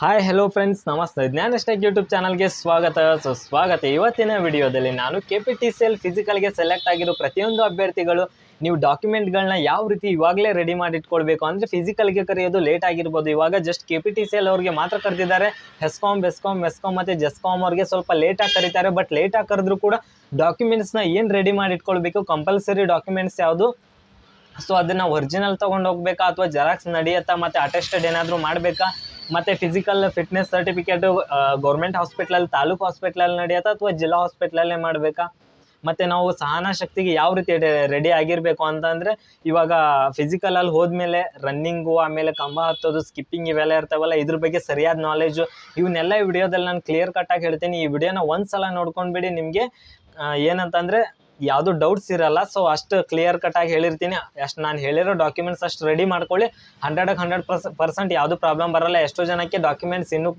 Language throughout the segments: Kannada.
ಹಾಯ್ ಹಲೋ ಫ್ರೆಂಡ್ಸ್ ನಮಸ್ತೆ. ಜ್ಞಾನಸ್ಟೆಕ್ ಯೂಟ್ಯೂಬ್ ಚಾನಲ್ಗೆ ಸ್ವಾಗತ. ಸೊ ಸ್ವಾಗತ. ಇವತ್ತಿನ ವಿಡಿಯೋದಲ್ಲಿ ನಾನು K P T C L ಫಿಸಿಕಲ್ಗೆ select ಆಗಿರೋ ಪ್ರತಿಯೊಂದು ಅಭ್ಯರ್ಥಿಗಳು, ನೀವು ಡಾಕ್ಯುಮೆಂಟ್ಗಳನ್ನ ಯಾವ ರೀತಿ ಇವಾಗಲೇ ರೆಡಿ ಮಾಡಿ ಇಟ್ಕೊಳ್ಬೇಕು ಅಂದರೆ ಫಿಸಿಕಲ್ಗೆ ಕರೆಯೋದು ಲೇಟ್ ಆಗಿರ್ಬೋದು. ಇವಾಗ just K P T C L ಅವ್ರಿಗೆ ಮಾತ್ರ ಕರೆದಿದ್ದಾರೆ. ಹೆಸ್ಕಾಮ್ ಬೆಸ್ಕಾಮ್ ಮೆಸ್ಕಾಮ್ ಮತ್ತು ಜೆಸ್ಕಾಮ್ ಅವ್ರಿಗೆ ಸ್ವಲ್ಪ ಲೇಟಾಗಿ ಕರೀತಾರೆ. ಬಟ್ ಲೇಟಾಗಿ ಕರೆದ್ರು ಕೂಡ ಡಾಕ್ಯುಮೆಂಟ್ಸ್ನ ಏನು ರೆಡಿ ಮಾಡಿ ಇಟ್ಕೊಳ್ಬೇಕು? ಕಂಪಲ್ಸರಿ ಡಾಕ್ಯುಮೆಂಟ್ಸ್ ಯಾವುದು? ಸೊ ಅದನ್ನು ಒರಿಜಿನಲ್ ತೊಗೊಂಡು ಹೋಗ್ಬೇಕಾ ಅಥವಾ ಜೆರಾಕ್ಸ್ ನಡೆಯುತ್ತಾ ಮತ್ತು ಅಟೆಸ್ಟೆಡ್ ಏನಾದರೂ ಮಾಡಬೇಕಾ? ಮತ್ತು ಫಿಸಿಕಲ್ ಫಿಟ್ನೆಸ್ ಸರ್ಟಿಫಿಕೇಟು ಗೌರ್ಮೆಂಟ್ ಹಾಸ್ಪಿಟ್ಲಲ್ಲಿ ತಾಲೂಕು ಹಾಸ್ಪಿಟ್ಲಲ್ಲಿ ನಡೆಯುತ್ತಾ ಅಥವಾ ಜಿಲ್ಲಾ ಹಾಸ್ಪಿಟ್ಲಲ್ಲೇ ಮಾಡಬೇಕಾ? ಮತ್ತು ನಾವು ಸಹನ ಶಕ್ತಿಗೆ ಯಾವ ರೀತಿ ರೆಡಿ ಆಗಿರಬೇಕು ಅಂತಂದರೆ, ಇವಾಗ ಫಿಸಿಕಲಲ್ಲಿ ಹೋದ್ಮೇಲೆ ರನ್ನಿಂಗು ಆಮೇಲೆ ಕಂಬ ಹತ್ತೋದು ಸ್ಕಿಪ್ಪಿಂಗ್ ಇವೆಲ್ಲ ಇರ್ತಾವಲ್ಲ, ಇದ್ರ ಬಗ್ಗೆ ಸರಿಯಾದ ನಾಲೆಜು ಇವನ್ನೆಲ್ಲ ವಿಡಿಯೋದಲ್ಲಿ ನಾನು ಕ್ಲಿಯರ್ ಕಟ್ಟಾಗಿ ಹೇಳ್ತೀನಿ. ಈ ವಿಡಿಯೋನ ಒಂದು ಸಲ ನೋಡ್ಕೊಂಡ್ಬಿಡಿ ನಿಮಗೆ ಏನಂತಂದರೆ ಯಾವುದು ಡೌಟ್ಸ್ ಇರಲ್ಲ ಸೊ ಅಷ್ಟು ಕ್ಲಿಯರ್ ಕಟ್ಟಾಗಿ ಹೇಳಿರ್ತೀನಿ. ಅಷ್ಟು ನಾನು ಹೇಳಿರೋ ಡಾಕ್ಯುಮೆಂಟ್ಸ್ ಅಷ್ಟು ರೆಡಿ ಮಾಡ್ಕೊಳ್ಳಿ. ಹಂಡ್ರೆಡಕ್ಕೆ ಹಂಡ್ರೆಡ್ ಪರ್ಸ್ ಪರ್ಸೆಂಟ್ ಯಾವುದು ಪ್ರಾಬ್ಲಮ್ ಬರಲ್ಲ, ಎಷ್ಟೋ ಜನಕ್ಕೆ ಡಾಕ್ಯುಮೆಂಟ್ಸ್ ಇನ್ನೂ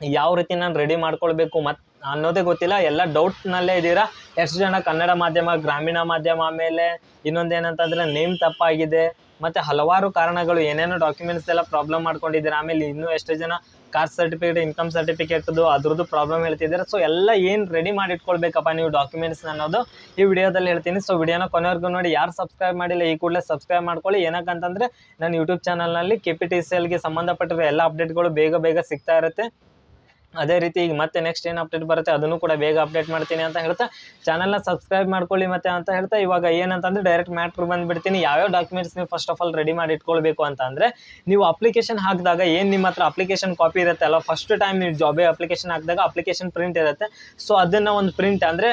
ಯಾವ ರೀತಿ ನಾನು ರೆಡಿ ಮಾಡ್ಕೊಳ್ಬೇಕು ಮತ್ತು ಅನ್ನೋದೇ ಗೊತ್ತಿಲ್ಲ. ಎಲ್ಲ ಡೌಟ್ನಲ್ಲೇ ಇದ್ದೀರಾ? ಎಷ್ಟು ಜನ ಕನ್ನಡ ಮಾಧ್ಯಮ, ಗ್ರಾಮೀಣ ಮಾಧ್ಯಮ ಆಮೇಲೆ ಇನ್ನೊಂದು ಏನಂತಂದರೆ ನೇಮ್ ತಪ್ಪಾಗಿದೆ, ಮತ್ತು ಹಲವಾರು ಕಾರಣಗಳು ಏನೇನೋ ಡಾಕ್ಯುಮೆಂಟ್ಸ್ ಎಲ್ಲ ಪ್ರಾಬ್ಲಮ್ ಮಾಡ್ಕೊಂಡಿದ್ದೀರಾ, ಆಮೇಲೆ ಇನ್ನೂ ಎಷ್ಟು ಜನ ಕಾಸ್ಟ್ ಸರ್ಟಿಫಿಕೇಟ್, ಇನ್ಕಮ್ ಸರ್ಟಿಫಿಕೇಟ್ದು ಅದ್ರದ್ದು ಪ್ರಾಬ್ಲಮ್ ಹೇಳ್ತಿದ್ರು ಸೊ ಎಲ್ಲ ಏನು ರೆಡಿ ಮಾಡಿ ಇಟ್ಕೊಳ್ಬೇಕಪ್ಪ ನೀವು ಡಾಕ್ಯುಮೆಂಟ್ಸ್ ಅನ್ನೋದು ಈ ವಿಡಿಯೋದಲ್ಲಿ ಹೇಳ್ತೀನಿ. ಸೊ ವಿಡಿಯೋನ ಕೊನೆವರೆಗೂ ನೋಡಿ, ಯಾರು ಸಬ್ಸ್ಕ್ರೈಬ್ ಮಾಡಿಲ್ಲ, ಈ ಕೂಡಲೇ ಸಬ್ಸ್ಕ್ರೈಬ್ ಮಾಡ್ಕೊಳ್ಳಿ. ಏನಕ್ಕಂತಂದರೆ, ನನ್ನ ಯೂಟ್ಯೂಬ್ ಚಾನಲ್ನಲ್ಲಿ ಕೆ ಪಿ ಟಿ ಸಿ ಎಲ್ಗೆ ಸಂಬಂಧಪಟ್ಟಿರೋ ಎಲ್ಲ ಅಪ್ಡೇಟ್ಗಳು ಬೇಗ ಬೇಗ ಸಿಗ್ತಾ ಇರುತ್ತೆ. ಅದೇ ರೀತಿ ಈಗ ಮತ್ತೆ ನೆಕ್ಸ್ಟ್ ಏನು ಅಪ್ಡೇಟ್ ಬರುತ್ತೆ ಅದನ್ನು ಕೂಡ ಬೇಗ ಅಪ್ಡೇಟ್ ಮಾಡ್ತೀನಿ ಅಂತ ಹೇಳ್ತಾ ಚಾನಲ್ನ ಸಬ್ಸ್ಕ್ರೈಬ್ ಮಾಡ್ಕೊಳ್ಳಿ ಮತ್ತೆ ಅಂತ ಹೇಳ್ತಾ, ಇವಾಗ ಏನಂತಂದ್ರೆ ಡೈರೆಕ್ಟ್ ಮ್ಯಾಟ್ರ್ ಬಂದುಬಿಡ್ತೀನಿ. ಯಾವ್ಯಾವ ಡಾಕ್ಯುಮೆಂಟ್ಸ್ ನೀವು ಫಸ್ಟ್ ಆಫ್ ಆಲ್ ರೆಡಿ ಮಾಡಿ ಇಟ್ಕೊಳ್ಬೇಕು ಅಂತ ಅಂದರೆ ನೀವು ಅಪ್ಲಿಕೇಶನ್ ಹಾಕಿದಾಗ ಏನು ನಿಮ್ಮ ಹತ್ರ ಅಪ್ಲಿಕೇಶನ್ ಕಾಪಿ ಇರುತ್ತೆ ಅಲ್ಲ ಫಸ್ಟ್ ಟೈಮ್ ನೀವು ಜಾಬೇ ಅಪ್ಲಿಕೇಶನ್ ಹಾಕಿದಾಗ ಅಪ್ಲಿಕೇಶನ್ ಪ್ರಿಂಟ್ ಇರುತ್ತೆ. ಸೊ ಅದನ್ನು ಒಂದು ಪ್ರಿಂಟ್ ಅಂದರೆ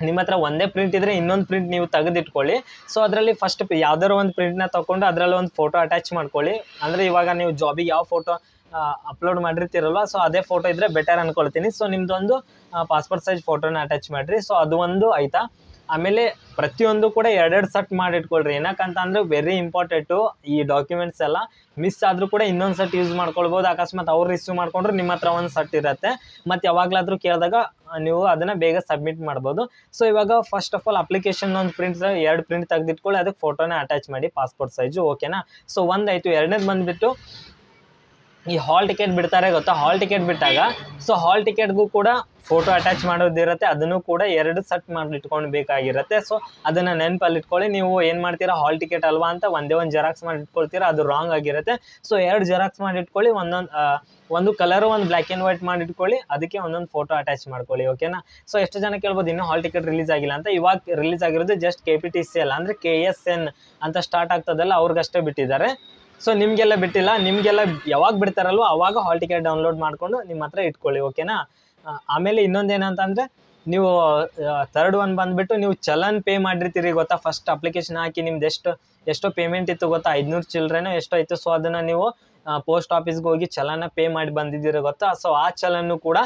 ನಿಮ್ಮ ಹತ್ರ ಒಂದೇ ಪ್ರಿಂಟ್ ಇದ್ದರೆ ಇನ್ನೊಂದು ಪ್ರಿಂಟ್ ನೀವು ತೆಗೆದಿಟ್ಕೊಳ್ಳಿ. ಸೊ ಅದರಲ್ಲಿ ಫಸ್ಟ್ ಯಾವ್ದಾರು ಒಂದು ಪ್ರಿಂಟ್ನ ತೊಗೊಂಡು ಅದರಲ್ಲಿ ಒಂದು ಫೋಟೋ ಅಟ್ಯಾಚ್ ಮಾಡ್ಕೊಳ್ಳಿ. ಅಂದರೆ ಇವಾಗ ನೀವು ಜಾಬಿಗೆ ಯಾವ ಫೋಟೋ ಅಪ್ಲೋಡ್ ಮಾಡಿರ್ತೀರಲ್ವ? ಸೊ ಅದೇ ಫೋಟೋ ಇದ್ದರೆ ಬೆಟರ್ ಅನ್ಕೊಳ್ತೀನಿ. ಸೊ ನಿಮ್ಮದೊಂದು ಪಾಸ್ಪೋರ್ಟ್ ಸೈಜ್ ಫೋಟೋನ ಅಟ್ಯಾಚ್ ಮಾಡಿರಿ. ಸೊ ಅದು ಒಂದು ಆಯಿತಾ? ಆಮೇಲೆ ಪ್ರತಿಯೊಂದು ಕೂಡ ಎರಡೆರಡು ಸೆಟ್ ಮಾಡಿಟ್ಕೊಳ್ರಿ. ಏನಕ್ಕಂತ ಅಂದರೆ ವೆರಿ ಇಂಪಾರ್ಟೆಂಟು ಈ ಡಾಕ್ಯುಮೆಂಟ್ಸ್ ಎಲ್ಲ ಮಿಸ್ ಆದರೂ ಕೂಡ ಇನ್ನೊಂದು ಸೆಟ್ ಯೂಸ್ ಮಾಡ್ಕೊಳ್ಬೋದು. ಅಕಸ್ಮಾತ್ ಅವ್ರು ರಿಸೀವ್ ಮಾಡ್ಕೊಂಡ್ರೆ ನಿಮ್ಮ ಹತ್ರ ಒಂದು ಸೆಟ್ ಇರುತ್ತೆ. ಮತ್ತು ಯಾವಾಗಲಾದರೂ ಕೇಳಿದಾಗ ನೀವು ಅದನ್ನು ಬೇಗ ಸಬ್ಮಿಟ್ ಮಾಡ್ಬೋದು. ಸೊ ಇವಾಗ ಫಸ್ಟ್ ಆಫ್ ಆಲ್ ಅಪ್ಲಿಕೇಶನ್ ಒಂದು ಪ್ರಿಂಟ್ ಎರಡು ಪ್ರಿಂಟ್ ತೆಗೆದಿಟ್ಕೊಳ್ಳಿ ಅದಕ್ಕೆ ಫೋಟೋನ ಅಟ್ಯಾಚ್ ಮಾಡಿ ಪಾಸ್ಪೋರ್ಟ್ ಸೈಜು ಓಕೆನಾ ಸೊ ಒಂದಾಯಿತು ಎರಡನೇದು ಬಂದುಬಿಟ್ಟು ಈ ಹಾಲ್ ಟಿಕೆಟ್ ಬಿಡ್ತಾರೆ ಗೊತ್ತಾ? ಹಾಲ್ ಟಿಕೆಟ್ ಬಿಟ್ಟಾಗ ಸೊ ಹಾಲ್ ಟಿಕೆಟ್ಗೂ ಕೂಡ ಫೋಟೋ ಅಟ್ಯಾಚ್ ಮಾಡೋದಿರುತ್ತೆ ಅದನ್ನು ಕೂಡ ಎರಡು ಸೆಟ್ ಮಾಡಿ ಇಟ್ಕೊಂಡು ಬೇಕಾಗಿರತ್ತೆ. ಸೊ ಅದನ್ನು ನೆನಪಲ್ಲಿ ಇಟ್ಕೊಳ್ಳಿ, ನೀವು ಏನು ಮಾಡ್ತೀರಾ ಹಾಲ್ ಟಿಕೆಟ್ ಅಲ್ವಾ ಅಂತ ಒಂದೇ ಒಂದು ಜೆರಾಕ್ಸ್ ಮಾಡಿ ಇಟ್ಕೊಳ್ತೀರಾ, ಅದು ರಾಂಗ್ ಆಗಿರುತ್ತೆ. ಸೊ ಎರಡು ಜೆರಾಕ್ಸ್ ಮಾಡಿ ಇಟ್ಕೊಳ್ಳಿ, ಒಂದೊಂದು ಒಂದು ಕಲರು ಒಂದು ಬ್ಲ್ಯಾಕ್ ಆ್ಯಂಡ್ ವೈಟ್ ಮಾಡಿ ಇಟ್ಕೊಳ್ಳಿ, ಅದಕ್ಕೆ ಒಂದೊಂದು ಫೋಟೋ ಅಟ್ಯಾಚ್ ಮಾಡ್ಕೊಳ್ಳಿ ಓಕೆನಾ ಸೊ ಎಷ್ಟು ಜನ ಕೇಳ್ಬೋದು, ಇನ್ನೂ ಹಾಲ್ ಟಿಕೆಟ್ ರಿಲೀಸ್ ಆಗಿಲ್ಲ ಅಂತ. ಇವಾಗ ರಿಲೀಸ್ ಆಗಿರೋದು just K P T C L ಅಂದರೆ ಕೆ ಎಸ್ ಎನ್ ಅಂತ ಸ್ಟಾರ್ಟ್ ಆಗ್ತದಲ್ಲ, ಅವ್ರಿಗಷ್ಟೇ ಬಿಟ್ಟಿದ್ದಾರೆ. ಸೊ ನಿಮಗೆಲ್ಲ ಬಿಟ್ಟಿಲ್ಲ. ನಿಮಗೆಲ್ಲ ಯಾವಾಗ ಬಿಡ್ತಾರಲ್ವ ಅವಾಗ ಹಾಲ್ ಟಿಕೆಟ್ ಡೌನ್ಲೋಡ್ ಮಾಡಿಕೊಂಡು ನಿಮ್ಮ ಹತ್ರ ಇಟ್ಕೊಳ್ಳಿ ಓಕೆನಾ ಆಮೇಲೆ ಇನ್ನೊಂದು ಏನಂತಂದರೆ ನೀವು ಥರ್ಡ್ ಒನ್ ಬಂದುಬಿಟ್ಟು ನೀವು ಚಲನ್ ಪೇ ಮಾಡಿರ್ತೀರಿ ಗೊತ್ತಾ? ಫಸ್ಟ್ ಅಪ್ಲಿಕೇಶನ್ ಹಾಕಿ ನಿಮ್ದು ಎಷ್ಟು, ಎಷ್ಟೋ ಪೇಮೆಂಟ್ ಇತ್ತು ಗೊತ್ತಾ? ಐದುನೂರು ಚಿಲ್ಡ್ರೇನೋ ಎಷ್ಟೋ ಇತ್ತು. ಸೊ ಅದನ್ನು ನೀವು ಪೋಸ್ಟ್ ಆಫೀಸ್ಗೆ ಹೋಗಿ ಚಲನ ಪೇ ಮಾಡಿ ಬಂದಿದ್ದೀರ ಗೊತ್ತಾ? ಸೊ ಆ ಚಲನ್ನು ಕೂಡ